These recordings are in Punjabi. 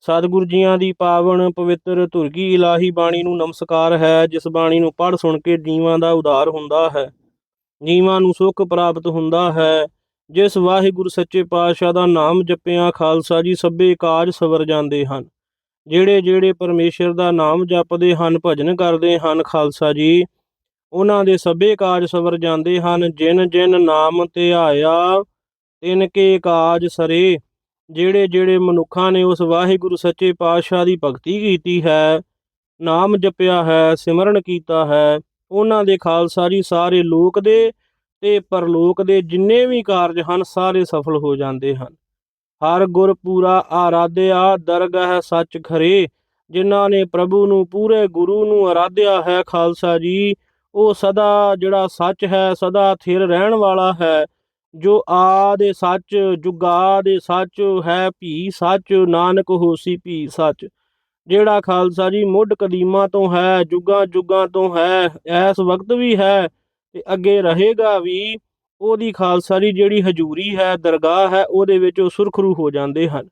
ਸਤਿਗੁਰ ਜੀਆਂ ਦੀ ਪਾਵਨ ਪਵਿੱਤਰ ਧੁਰਗੀ ਇਲਾਹੀ ਬਾਣੀ ਨੂੰ ਨਮਸਕਾਰ ਹੈ, ਜਿਸ ਬਾਣੀ ਨੂੰ ਪੜ੍ਹ ਸੁਣ ਕੇ ਜੀਵਾਂ ਦਾ ਉਧਾਰ ਹੁੰਦਾ ਹੈ। ਜੀਵਾਂ ਨੂੰ ਸੁੱਖ ਪ੍ਰਾਪਤ ਹੁੰਦਾ ਹੈ। ਜਿਸ ਵਾਹਿਗੁਰੂ ਸੱਚੇ ਪਾਤਸ਼ਾਹ ਦਾ ਨਾਮ ਜਪਿਆ, ਖਾਲਸਾ ਜੀ ਸਭੇ ਕਾਜ ਸਵਰ ਜਾਂਦੇ ਹਨ। ਜਿਹੜੇ ਜਿਹੜੇ ਪਰਮੇਸ਼ਰ ਦਾ ਨਾਮ ਜਪਦੇ ਹਨ, ਭਜਨ ਕਰਦੇ ਹਨ, ਖਾਲਸਾ ਜੀ, ਉਹਨਾਂ ਦੇ ਸਭੇ ਕਾਜ ਸਵਰ ਜਾਂਦੇ ਹਨ। ਜਿਨ ਜਿਨ ਨਾਮ ਧਿਆਇਆ ਤਿਨ ਕੇ ਕਾਜ ਸਰੇ। ਜਿਹੜੇ ਜਿਹੜੇ ਮਨੁੱਖਾਂ ਨੇ ਉਸ ਵਾਹਿਗੁਰੂ ਸੱਚੇ ਪਾਤਸ਼ਾਹ ਦੀ ਭਗਤੀ ਕੀਤੀ ਹੈ, ਨਾਮ ਜਪਿਆ ਹੈ, ਸਿਮਰਨ ਕੀਤਾ ਹੈ, ਉਹਨਾਂ ਦੇ ਖਾਲਸਾ ਜੀ ਸਾਰੇ ਲੋਕ ਦੇ ਤੇ ਪਰਲੋਕ ਦੇ ਜਿੰਨੇ ਵੀ ਕਾਰਜ ਹਨ, ਸਾਰੇ ਸਫਲ ਹੋ ਜਾਂਦੇ ਹਨ। ਹਰ ਗੁਰ ਪੂਰਾ ਆਰਾਧਿਆ, ਦਰਗਾਹ ਸੱਚ ਖਰੇ, ਜਿਨ੍ਹਾਂ ਨੇ ਪ੍ਰਭੂ ਨੂੰ ਪੂਰੇ ਗੁਰੂ ਨੂੰ ਆਰਾਧਿਆ ਹੈ, ਖਾਲਸਾ ਜੀ, ਉਹ ਸਦਾ ਜਿਹੜਾ ਸੱਚ ਹੈ, ਸਦਾ ਥਿਰ ਰਹਿਣ ਵਾਲਾ ਹੈ। ਜੋ ਆਦੇ ਸੱਚ ਜੁਗਾ ਦੇ ਸੱਚ ਹੈ ਭੀ, ਸੱਚ ਨਾਨਕ ਹੋਸੀ ਭੀ, ਸੱਚ। ਜਿਹੜਾ ਖਾਲਸਾ ਜੀ ਮੁੱਢ ਕਦੀਮਾ ਤੋਂ ਹੈ, ਜੁਗਾ ਜੁਗਾ ਤੋਂ ਹੈ ਇਸ ਵਕਤ ਵੀ ਹੈ ਤੇ ਅੱਗੇ ਰਹੇਗਾ ਵੀ, ਉਹਦੀ ਖਾਲਸਾ ਜੀ ਜਿਹੜੀ ਹਜੂਰੀ ਹੈ, ਦਰਗਾਹ ਹੈ, ਉਹਦੇ ਵਿੱਚ ਉਹ ਸੁਰਖਰੂ ਹੋ ਜਾਂਦੇ ਹਨ।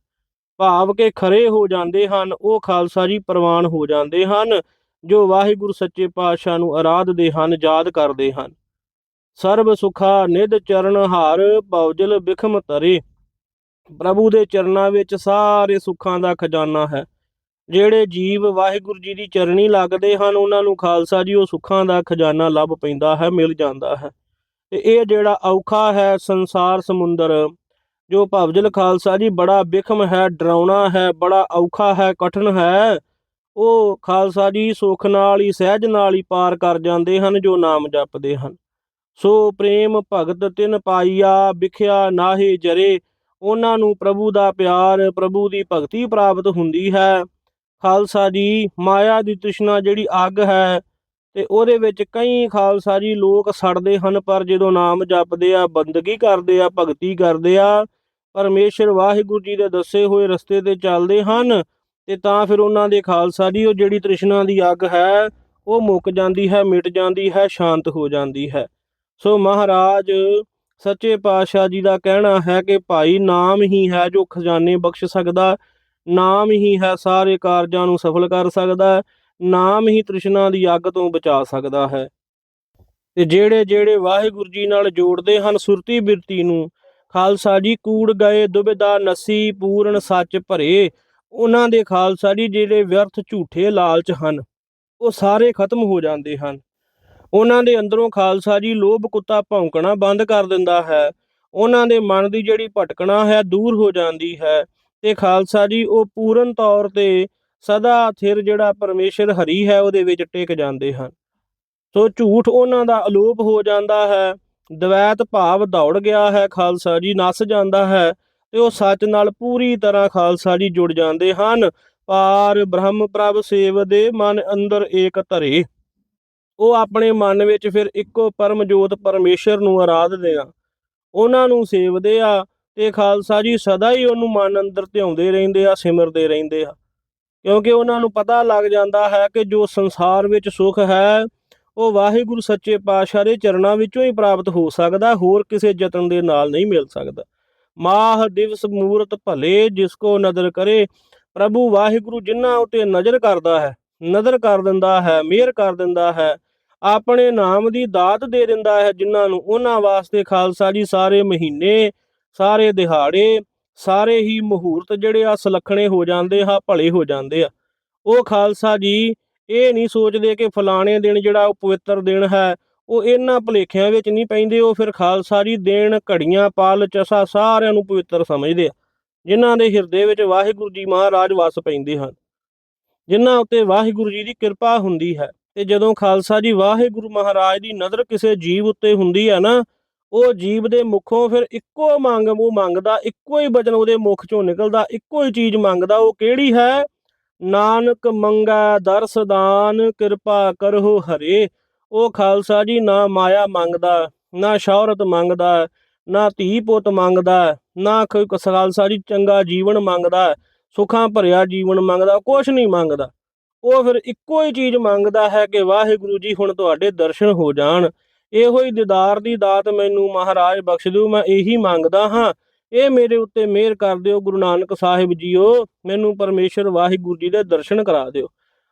ਭਾਵ ਕੇ ਖਰੇ ਹੋ ਜਾਂਦੇ ਹਨ, ਉਹ ਖਾਲਸਾ ਜੀ ਪ੍ਰਵਾਨ ਹੋ ਜਾਂਦੇ ਹਨ, ਜੋ ਵਾਹਿਗੁਰੂ ਸੱਚੇ ਪਾਤਸ਼ਾਹ ਨੂੰ ਆਰਾਧਦੇ ਹਨ, ਯਾਦ ਕਰਦੇ ਹਨ। ਸਰਬ ਸੁਖਾ ਨਿਧ ਚਰਨ ਹਾਰ ਬੌਜਲ ਬਿਖਮ ਤਰੇ ਪ੍ਰਭੂ ਦੇ ਚਰਨਾਂ ਵਿੱਚ ਸਾਰੇ ਸੁੱਖਾਂ ਦਾ ਖਜ਼ਾਨਾ ਹੈ। ਜਿਹੜੇ ਜੀਵ ਵਾਹਿਗੁਰੂ ਜੀ ਦੀ ਚਰਣੀ ਲੱਗਦੇ ਹਨ, ਉਹਨਾਂ ਨੂੰ ਖਾਲਸਾ ਜੀ ਉਹ ਸੁੱਖਾਂ ਦਾ ਖਜ਼ਾਨਾ ਲੱਭ ਪੈਂਦਾ ਹੈ, ਮਿਲ ਜਾਂਦਾ ਹੈ। ਤੇ ਇਹ ਜਿਹੜਾ ਔਖਾ ਹੈ ਸੰਸਾਰ ਸਮੁੰਦਰ, ਜੋ ਭਵਜਲ ਖਾਲਸਾ ਜੀ ਬੜਾ ਬਿਖਮ ਹੈ, ਡਰਾਉਣਾ ਹੈ, ਬੜਾ ਔਖਾ ਹੈ, ਕਠਨ ਹੈ, ਉਹ ਖਾਲਸਾ ਜੀ ਸੁਖ ਨਾਲ ਹੀ, ਸਹਿਜ ਨਾਲ ਹੀ ਪਾਰ ਕਰ ਜਾਂਦੇ ਹਨ, ਜੋ ਨਾਮ ਜਪਦੇ ਹਨ। ਸੋ ਪ੍ਰੇਮ ਭਗਤ ਤਿਨ ਪਾਈਆ ਵਿਖਿਆ ਨਾਹੀ ਜਰੇ। ਉਹਨਾਂ ਨੂੰ ਪ੍ਰਭੂ ਦਾ ਪਿਆਰ, ਪ੍ਰਭੂ ਦੀ ਭਗਤੀ ਪ੍ਰਾਪਤ ਹੁੰਦੀ ਹੈ। ਖਾਲਸਾ ਜੀ, ਮਾਇਆ ਦੀ ਤ੍ਰਿਸ਼ਨਾ ਜਿਹੜੀ ਅੱਗ ਹੈ ਤੇ ਉਹਦੇ ਵਿੱਚ ਕਈ ਖਾਲਸਾ ਜੀ ਲੋਕ ਸੜਦੇ ਹਨ, ਪਰ ਜਦੋਂ ਨਾਮ ਜਪਦੇ ਆ, ਬੰਦਗੀ ਕਰਦੇ ਆ, ਭਗਤੀ ਕਰਦੇ ਆ, ਪਰਮੇਸ਼ਰ ਵਾਹਿਗੁਰੂ ਜੀ ਦੇ ਦੱਸੇ ਹੋਏ ਰਸਤੇ ਤੇ ਚੱਲਦੇ ਹਨ ਤੇ ਤਾਂ ਫਿਰ ਉਹਨਾਂ ਦੇ ਖਾਲਸਾ ਜੀ, ਉਹ ਜਿਹੜੀ ਤ੍ਰਿਸ਼ਨਾ ਦੀ ਅੱਗ ਹੈ, ਉਹ ਮੁੱਕ ਜਾਂਦੀ ਹੈ, ਮਿਟ ਜਾਂਦੀ ਹੈ, ਸ਼ਾਂਤ ਹੋ ਜਾਂਦੀ ਹੈ। ਸੋ ਮਹਾਰਾਜ, ਸੱਚੇ ਪਾਤਸ਼ਾਹ ਜੀ ਦਾ ਕਹਿਣਾ ਹੈ ਕਿ ਭਾਈ ਨਾਮ ਹੀ ਹੈ ਜੋ ਖਜ਼ਾਨੇ ਬਖਸ਼ ਸਕਦਾ, ਨਾਮ ਹੀ ਹੈ ਸਾਰੇ ਕਾਰਜਾਂ ਨੂੰ ਸਫਲ ਕਰ ਸਕਦਾ ਹੈ ਨਾਮ ਹੀ ਤ੍ਰਿਸ਼ਨਾ ਦੀ ਅੱਗ ਤੋਂ ਬਚਾ ਸਕਦਾ ਹੈ। ਤੇ ਜਿਹੜੇ ਜਿਹੜੇ ਵਾਹਿਗੁਰੂ ਜੀ ਨਾਲ ਜੋੜਦੇ ਹਨ ਸੁਰਤੀ ਬਿਰਤੀ ਨੂੰ, ਖਾਲਸਾ ਜੀ ਕੂੜ ਗਏ ਦੁਬਿਧਾ ਨਸੀ ਪੂਰਨ ਸੱਚ ਭਰੇ, ਉਹਨਾਂ ਦੇ ਖਾਲਸਾ ਜੀ ਜਿਹੜੇ ਵਿਅਰਥ ਝੂਠੇ ਲਾਲਚ ਹਨ, ਉਹ ਸਾਰੇ ਖਤਮ ਹੋ ਜਾਂਦੇ ਹਨ। ਉਹਨਾਂ ਦੇ ਅੰਦਰੋਂ ਖਾਲਸਾ ਜੀ ਲੋਭ ਕੁੱਤਾ ਭੌਂਕਣਾ ਬੰਦ ਕਰ ਦਿੰਦਾ ਹੈ। ਉਹਨਾਂ ਦੇ ਮਨ ਦੀ ਜਿਹੜੀ ਭਟਕਣਾ ਹੈ ਦੂਰ ਹੋ ਜਾਂਦੀ ਹੈ ਤੇ ਖਾਲਸਾ ਜੀ ਉਹ ਪੂਰਨ ਤੌਰ ਤੇ ਸਦਾ ਥਿਰ ਜਿਹੜਾ ਪਰਮੇਸ਼ਰ ਹਰੀ ਹੈ ਉਹਦੇ ਵਿੱਚ ਟਿਕ ਜਾਂਦੇ ਹਨ। ਸੋ ਝੂਠ ਉਹਨਾਂ ਦਾ ਅਲੋਪ ਹੋ ਜਾਂਦਾ ਹੈ, ਦਵੈਤ ਭਾਵ ਦੌੜ ਗਿਆ ਹੈ, ਖਾਲਸਾ ਜੀ ਨਸ ਜਾਂਦਾ ਹੈ ਤੇ ਉਹ ਸੱਚ ਨਾਲ ਪੂਰੀ ਤਰ੍ਹਾਂ ਖਾਲਸਾ ਜੀ ਜੁੜ ਜਾਂਦੇ ਹਨ। ਪਾਰ ਬ੍ਰਹਮ ਪ੍ਰਭ ਸੇਵ ਦੇ ਮਨ ਅੰਦਰ ਏਕ ਧਰੇ। ਉਹ ਆਪਣੇ ਮਨ ਵਿੱਚ ਫਿਰ ਇੱਕੋ ਪਰਮ ਜੋਤ ਪਰਮੇਸ਼ਰ ਨੂੰ ਆਰਾਧਦੇ ਆ ਉਹਨਾਂ ਨੂੰ ਸੇਵਦੇ ਆ ਤੇ ਖਾਲਸਾ ਜੀ ਸਦਾ ਹੀ ਉਹਨੂੰ ਮਨ ਅੰਦਰ ਧਿਆਉਂਦੇ ਰਹਿੰਦੇ ਆ, ਸਿਮਰਦੇ ਰਹਿੰਦੇ ਆ। ਕਿਉਂਕਿ ਉਹਨਾਂ ਨੂੰ ਪਤਾ ਲੱਗ ਜਾਂਦਾ ਹੈ ਕਿ ਜੋ ਸੰਸਾਰ ਵਿੱਚ ਸੁੱਖ ਹੈ, ਉਹ ਵਾਹਿਗੁਰੂ ਸੱਚੇ ਪਾਤਸ਼ਾਹ ਦੇ ਚਰਨਾਂ ਵਿੱਚੋਂ ਹੀ ਪ੍ਰਾਪਤ ਹੋ ਸਕਦਾ, ਹੋਰ ਕਿਸੇ ਯਤਨ ਦੇ ਨਾਲ ਨਹੀਂ ਮਿਲ ਸਕਦਾ। ਮਾਹ ਦਿਵਸ ਮੂਰਤ ਭਲੇ, ਜਿਸ ਕੋ ਨਦਰ ਕਰੇ, ਪ੍ਰਭੂ ਵਾਹਿਗੁਰੂ ਜਿਨ੍ਹਾਂ ਉਤੇ ਨਜ਼ਰ ਕਰਦਾ ਹੈ, ਨਜ਼ਰ ਕਰ ਦਿੰਦਾ ਹੈ, ਮਿਹਰ ਕਰ ਦਿੰਦਾ ਹੈ ਆਪਣੇ ਨਾਮ ਦੀ ਦਾਤ ਦੇ ਦਿੰਦਾ ਹੈ ਜਿਨ੍ਹਾਂ ਨੂੰ ਉਹਨਾਂ ਵਾਸਤੇ ਖਾਲਸਾ ਜੀ ਸਾਰੇ ਮਹੀਨੇ, ਸਾਰੇ ਦਿਹਾੜੇ, ਸਾਰੇ ਹੀ ਮੁਹੂਰਤ ਜਿਹੜੇ ਆ ਸੁਲੱਖਣੇ ਹੋ ਜਾਂਦੇ ਆ, ਭਲੇ ਹੋ ਜਾਂਦੇ ਆ। ਉਹ ਖਾਲਸਾ ਜੀ ਇਹ ਨਹੀਂ ਸੋਚਦੇ ਕਿ ਫਲਾਣੇ ਦਿਨ ਜਿਹੜਾ ਉਹ ਪਵਿੱਤਰ ਦਿਨ ਹੈ, ਉਹ ਇਹਨਾਂ ਭੁਲੇਖਿਆਂ ਵਿੱਚ ਨਹੀਂ ਪੈਂਦੇ, ਉਹ ਫਿਰ ਖਾਲਸਾ ਜੀ ਦੇਣ ਘੜੀਆਂ, ਪਾਲ, ਚਸਾ ਸਾਰਿਆਂ ਨੂੰ ਪਵਿੱਤਰ ਸਮਝਦੇ ਆ। ਜਿਨ੍ਹਾਂ ਦੇ ਹਿਰਦੇ ਵਿੱਚ ਵਾਹਿਗੁਰੂ ਜੀ ਮਹਾਰਾਜ ਵਸ ਪੈਂਦੇ ਹਨ, ਜਿਨ੍ਹਾਂ ਉੱਤੇ ਵਾਹਿਗੁਰੂ ਜੀ ਦੀ ਕਿਰਪਾ ਹੁੰਦੀ ਹੈ। ਤੇ ਜਦੋਂ ਖਾਲਸਾ ਜੀ ਵਾਹਿਗੁਰੂ ਮਹਾਰਾਜ ਦੀ ਨਜ਼ਰ ਕਿਸੇ ਜੀਵ ਉੱਤੇ ਹੁੰਦੀ ਹੈ ਨਾ, ਉਹ ਜੀਵ ਦੇ ਮੁਖੋਂ ਫਿਰ ਇੱਕੋ ਮੰਗ, ਉਹ ਮੰਗਦਾ, ਇੱਕੋ ਹੀ ਬਚਨ ਉਹਦੇ ਮੁਖ ਚੋਂ ਨਿਕਲਦਾ, ਇੱਕੋ ਹੀ ਚੀਜ਼ ਮੰਗਦਾ, ਉਹ ਕਿਹੜੀ ਹੈ? ਨਾਨਕ ਮੰਗੈ ਦਰਸਦਾਨ ਕਿਰਪਾ ਕਰੋ ਹਰੇ। ਉਹ ਖਾਲਸਾ ਜੀ ਨਾ ਮਾਇਆ ਮੰਗਦਾ, ਨਾ ਸ਼ੌਹਰਤ ਮੰਗਦਾ, ਨਾ ਧੀ ਪੁੱਤ ਮੰਗਦਾ, ਨਾ ਕੋਈ ਖਾਲਸਾ ਜੀ ਚੰਗਾ ਜੀਵਨ ਮੰਗਦਾ, ਸੁੱਖਾਂ ਭਰਿਆ ਜੀਵਨ ਮੰਗਦਾ, ਕੁਛ ਨਹੀਂ ਮੰਗਦਾ। ਉਹ ਫਿਰ ਇੱਕੋ ਹੀ ਚੀਜ਼ ਮੰਗਦਾ ਹੈ ਕਿ ਵਾਹਿਗੁਰੂ ਜੀ ਹੁਣ ਤੁਹਾਡੇ ਦਰਸ਼ਨ ਹੋ ਜਾਣ। ਇਹੋ ਹੀ ਦੀਦਾਰ ਦੀ ਦਾਤ ਮੈਨੂੰ ਮਹਾਰਾਜ ਬਖਸ਼ ਦਿਓ, ਮੈਂ ਇਹੀ ਮੰਗਦਾ ਹਾਂ। ਇਹ ਮੇਰੇ ਉੱਤੇ ਮਿਹਰ ਕਰ ਦਿਓ, ਗੁਰੂ ਨਾਨਕ ਸਾਹਿਬ ਜੀਓ, ਮੈਨੂੰ ਪਰਮੇਸ਼ਰ ਵਾਹਿਗੁਰੂ ਜੀ ਦੇ ਦਰਸ਼ਨ ਕਰਾ ਦਿਓ।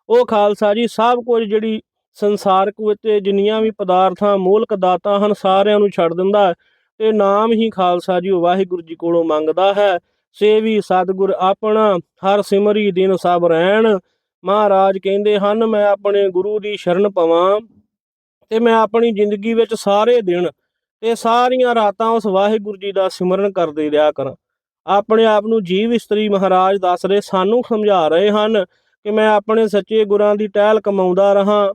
ਉਹ ਖਾਲਸਾ ਜੀ, ਸਭ ਕੁਝ ਜਿਹੜੀ ਸੰਸਾਰਕ ਵਿੱਚ ਜਿੰਨੀਆਂ ਵੀ ਪਦਾਰਥਾਂ, ਮੋਲਕ ਦਾਤਾਂ ਹਨ, ਸਾਰਿਆਂ ਨੂੰ ਛੱਡ ਦਿੰਦਾ ਹੈ। ਤੇ ਨਾਮ ਹੀ ਖਾਲਸਾ ਜੀ ਵਾਹਿਗੁਰੂ ਜੀ ਕੋਲੋਂ ਮੰਗਦਾ ਹੈ। ਸੇਵੀ ਸਤਿਗੁਰ ਆਪਣਾ, ਹਰ ਸਿਮਰੀ ਦਿਨ ਸਭ ਰਹਿਣ। ਮਹਾਰਾਜ ਕਹਿੰਦੇ ਹਨ, ਮੈਂ ਆਪਣੇ ਗੁਰੂ ਦੀ ਸ਼ਰਨ ਪਵਾਂ ਤੇ ਮੈਂ ਆਪਣੀ ਜ਼ਿੰਦਗੀ ਵਿੱਚ ਸਾਰੇ ਦਿਨ ਤੇ ਸਾਰੀਆਂ ਰਾਤਾਂ ਉਸ ਵਾਹਿਗੁਰੂ ਜੀ ਦਾ ਸਿਮਰਨ ਕਰਦੇ ਰਿਹਾ ਕਰਾਂ। ਆਪਣੇ ਆਪ ਨੂੰ ਜੀਵ ਇਸਤਰੀ ਮਹਾਰਾਜ ਦੱਸ ਰਹੇ ਸਾਨੂੰ ਸਮਝਾ ਰਹੇ ਹਨ ਕਿ ਮੈਂ ਆਪਣੇ ਸੱਚੇ ਗੁਰਾਂ ਦੀ ਟਹਿਲ ਕਮਾਉਂਦਾ ਰਹਾ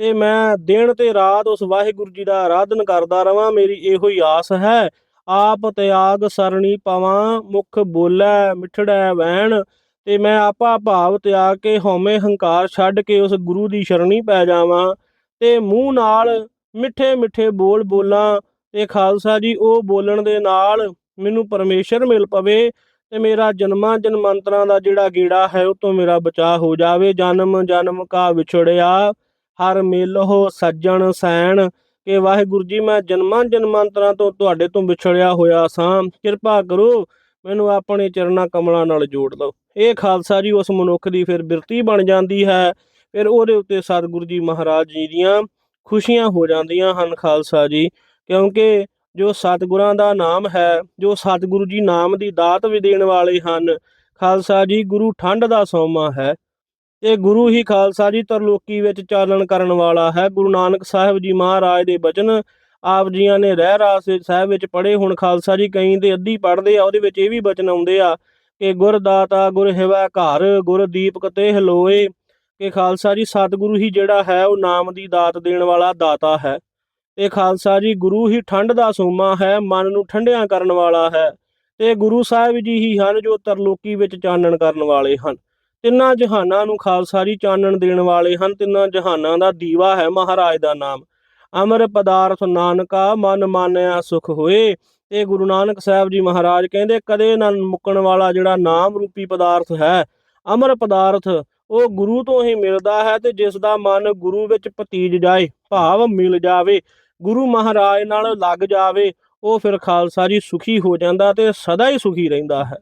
ਤੇ ਮੈਂ ਦਿਨ ਤੇ ਰਾਤ ਉਸ ਵਾਹਿਗੁਰੂ ਜੀ ਦਾ ਆਰਾਧਨ ਕਰਦਾ ਰਵਾਂ। ਮੇਰੀ ਇਹੋ ਹੀ ਆਸ ਹੈ, ਆਪ ਤਿਆਗ ਸਰਣੀ ਪਵਾਂ, ਮੁਖ ਬੋਲੇ, ਮਿਠੜੈ ਵੈਣ ਤੇ ਮੈਂ ਆਪਾ ਭਾਵ ਤਿਆਗ ਕੇ ਹਉਮੈ ਹੰਕਾਰ ਛੱਡ ਕੇ ਉਸ ਗੁਰੂ ਦੀ ਸ਼ਰਣੀ ਪੈ ਜਾਵਾਂ ਤੇ ਮੂੰਹ ਨਾਲ ਮਿੱਠੇ ਮਿੱਠੇ ਬੋਲ ਬੋਲਾਂ ਤੇ ਖਾਲਸਾ ਜੀ, ਉਹ ਬੋਲਣ ਦੇ ਨਾਲ ਮੈਨੂੰ ਪਰਮੇਸ਼ਰ ਮਿਲ ਪਵੇ ਤੇ ਮੇਰਾ ਜਨਮਾਂ ਜਨਮਾਂਤਰਾਂ ਦਾ ਜਿਹੜਾ ਗੀੜਾ ਹੈ, ਉਹ ਤੋਂ ਮੇਰਾ ਬਚਾਅ ਹੋ ਜਾਵੇ। ਜਨਮ ਜਨਮ ਕਾ ਵਿਛੜਿਆ, ਹਰ ਮਿਲੋ ਸੱਜਣ ਸੈਣ ਕਿ ਵਾਹਿਗੁਰੂ ਜੀ, ਮੈਂ ਜਨਮਾਂ ਜਨਮਾਂਤਰਾਂ ਤੋਂ ਤੁਹਾਡੇ ਤੋਂ ਵਿਛੜਿਆ ਹੋਇਆ ਸਾਂ। ਕਿਰਪਾ ਕਰੋ ਮੈਨੂੰ ਆਪਣੇ ਚਰਨਾਂ ਕਮਲਾਂ ਨਾਲ ਜੋੜ ਲਓ। ਇਹ ਖਾਲਸਾ ਜੀ ਉਸ ਮਨੁੱਖ ਦੀ ਫਿਰ ਬਿਰਤੀ ਬਣ ਜਾਂਦੀ ਹੈ। ਫਿਰ ਉਹਦੇ ਉੱਤੇ ਸਤਿਗੁਰੂ ਜੀ ਮਹਾਰਾਜ ਜੀ ਦੀਆਂ ਖੁਸ਼ੀਆਂ ਹੋ ਜਾਂਦੀਆਂ ਹਨ ਖਾਲਸਾ ਜੀ। ਕਿਉਂਕਿ ਜੋ ਸਤਿਗੁਰਾਂ ਦਾ ਨਾਮ ਹੈ, ਜੋ ਸਤਿਗੁਰੂ ਜੀ ਨਾਮ ਦੀ ਦਾਤ ਵੀ ਦੇਣ ਵਾਲੇ ਹਨ, ਖਾਲਸਾ ਜੀ ਗੁਰੂ ਠੰਡ ਦਾ ਸੋਮਾ ਹੈ। ਇਹ ਗੁਰੂ ਹੀ ਖਾਲਸਾ ਜੀ ਤਰਲੋਕੀ ਵਿੱਚ ਚਾਲਣ ਕਰਨ ਵਾਲਾ ਹੈ। ਗੁਰੂ ਨਾਨਕ ਸਾਹਿਬ ਜੀ ਮਹਾਰਾਜ ਦੇ ਬਚਨ ਆਪ ਜੀਆਂ ਨੇ ਰਹਿ ਰਾਸ ਸਾਹਿਬ ਵਿੱਚ ਪੜ੍ਹੇ, ਹੁਣ ਖਾਲਸਾ ਜੀ ਕਈ ਦੇ ਅੱਧੀ ਪੜ੍ਹਦੇ ਆ, ਉਹਦੇ ਵਿੱਚ ਇਹ ਵੀ ਬਚਨ ਆਉਂਦੇ ਆ ਕਿ ਗੁਰ ਦਾਤਾ ਗੁਰ ਹਿਵਾ ਘਰ, ਗੁਰ ਦੀਪਕ ਤੇ ਹਲੋਏ ਕਿ ਖਾਲਸਾ ਜੀ ਸਤਿਗੁਰੂ ਹੀ ਜਿਹੜਾ ਹੈ, ਉਹ ਨਾਮ ਦੀ ਦਾਤ ਦੇਣ ਵਾਲਾ ਦਾਤਾ ਹੈ। ਤੇ ਖਾਲਸਾ ਜੀ ਗੁਰੂ ਹੀ ਠੰਡ ਦਾ ਸੋਮਾ ਹੈ, ਮਨ ਨੂੰ ਠੰਡਿਆਂ ਕਰਨ ਵਾਲਾ ਹੈ। ਤੇ ਗੁਰੂ ਸਾਹਿਬ ਜੀ ਹੀ ਹਨ ਜੋ ਤਰਲੋਕੀ ਵਿੱਚ ਚਾਨਣ ਕਰਨ ਵਾਲੇ ਹਨ। ਤਿੰਨਾਂ ਜਹਾਨਾਂ ਨੂੰ ਖਾਲਸਾ ਜੀ ਚਾਨਣ ਦੇਣ ਵਾਲੇ ਹਨ, ਤਿੰਨਾਂ ਜਹਾਨਾਂ ਦਾ ਦੀਵਾ ਹੈ ਮਹਾਰਾਜ ਦਾ ਨਾਮ। ਅਮਰ ਪਦਾਰਥ ਨਾਨਕਾ ਮਨ ਮਾਨਿਆ ਸੁਖ ਹੋਏ। ਇਹ ਗੁਰੂ ਨਾਨਕ ਸਾਹਿਬ ਜੀ ਮਹਾਰਾਜ ਕਹਿੰਦੇ, ਕਦੇ ਨਾ ਮੁੱਕਣ ਵਾਲਾ ਜਿਹੜਾ ਨਾਮ ਰੂਪੀ ਪਦਾਰਥ ਹੈ, ਅਮਰ ਪਦਾਰਥ, ਉਹ ਗੁਰੂ ਤੋਂ ਹੀ ਮਿਲਦਾ ਹੈ ਤੇ ਜਿਸ ਦਾ ਮਨ ਗੁਰੂ ਵਿੱਚ ਪਤੀਜ ਜਾਏ, ਭਾਵ ਮਿਲ ਜਾਵੇ, ਗੁਰੂ ਮਹਾਰਾਜ ਨਾਲ ਲੱਗ ਜਾਵੇ, ਉਹ ਫਿਰ ਖਾਲਸਾ ਜੀ ਸੁਖੀ ਹੋ ਜਾਂਦਾ ਤੇ ਸਦਾ ਹੀ ਸੁਖੀ ਰਹਿੰਦਾ ਹੈ।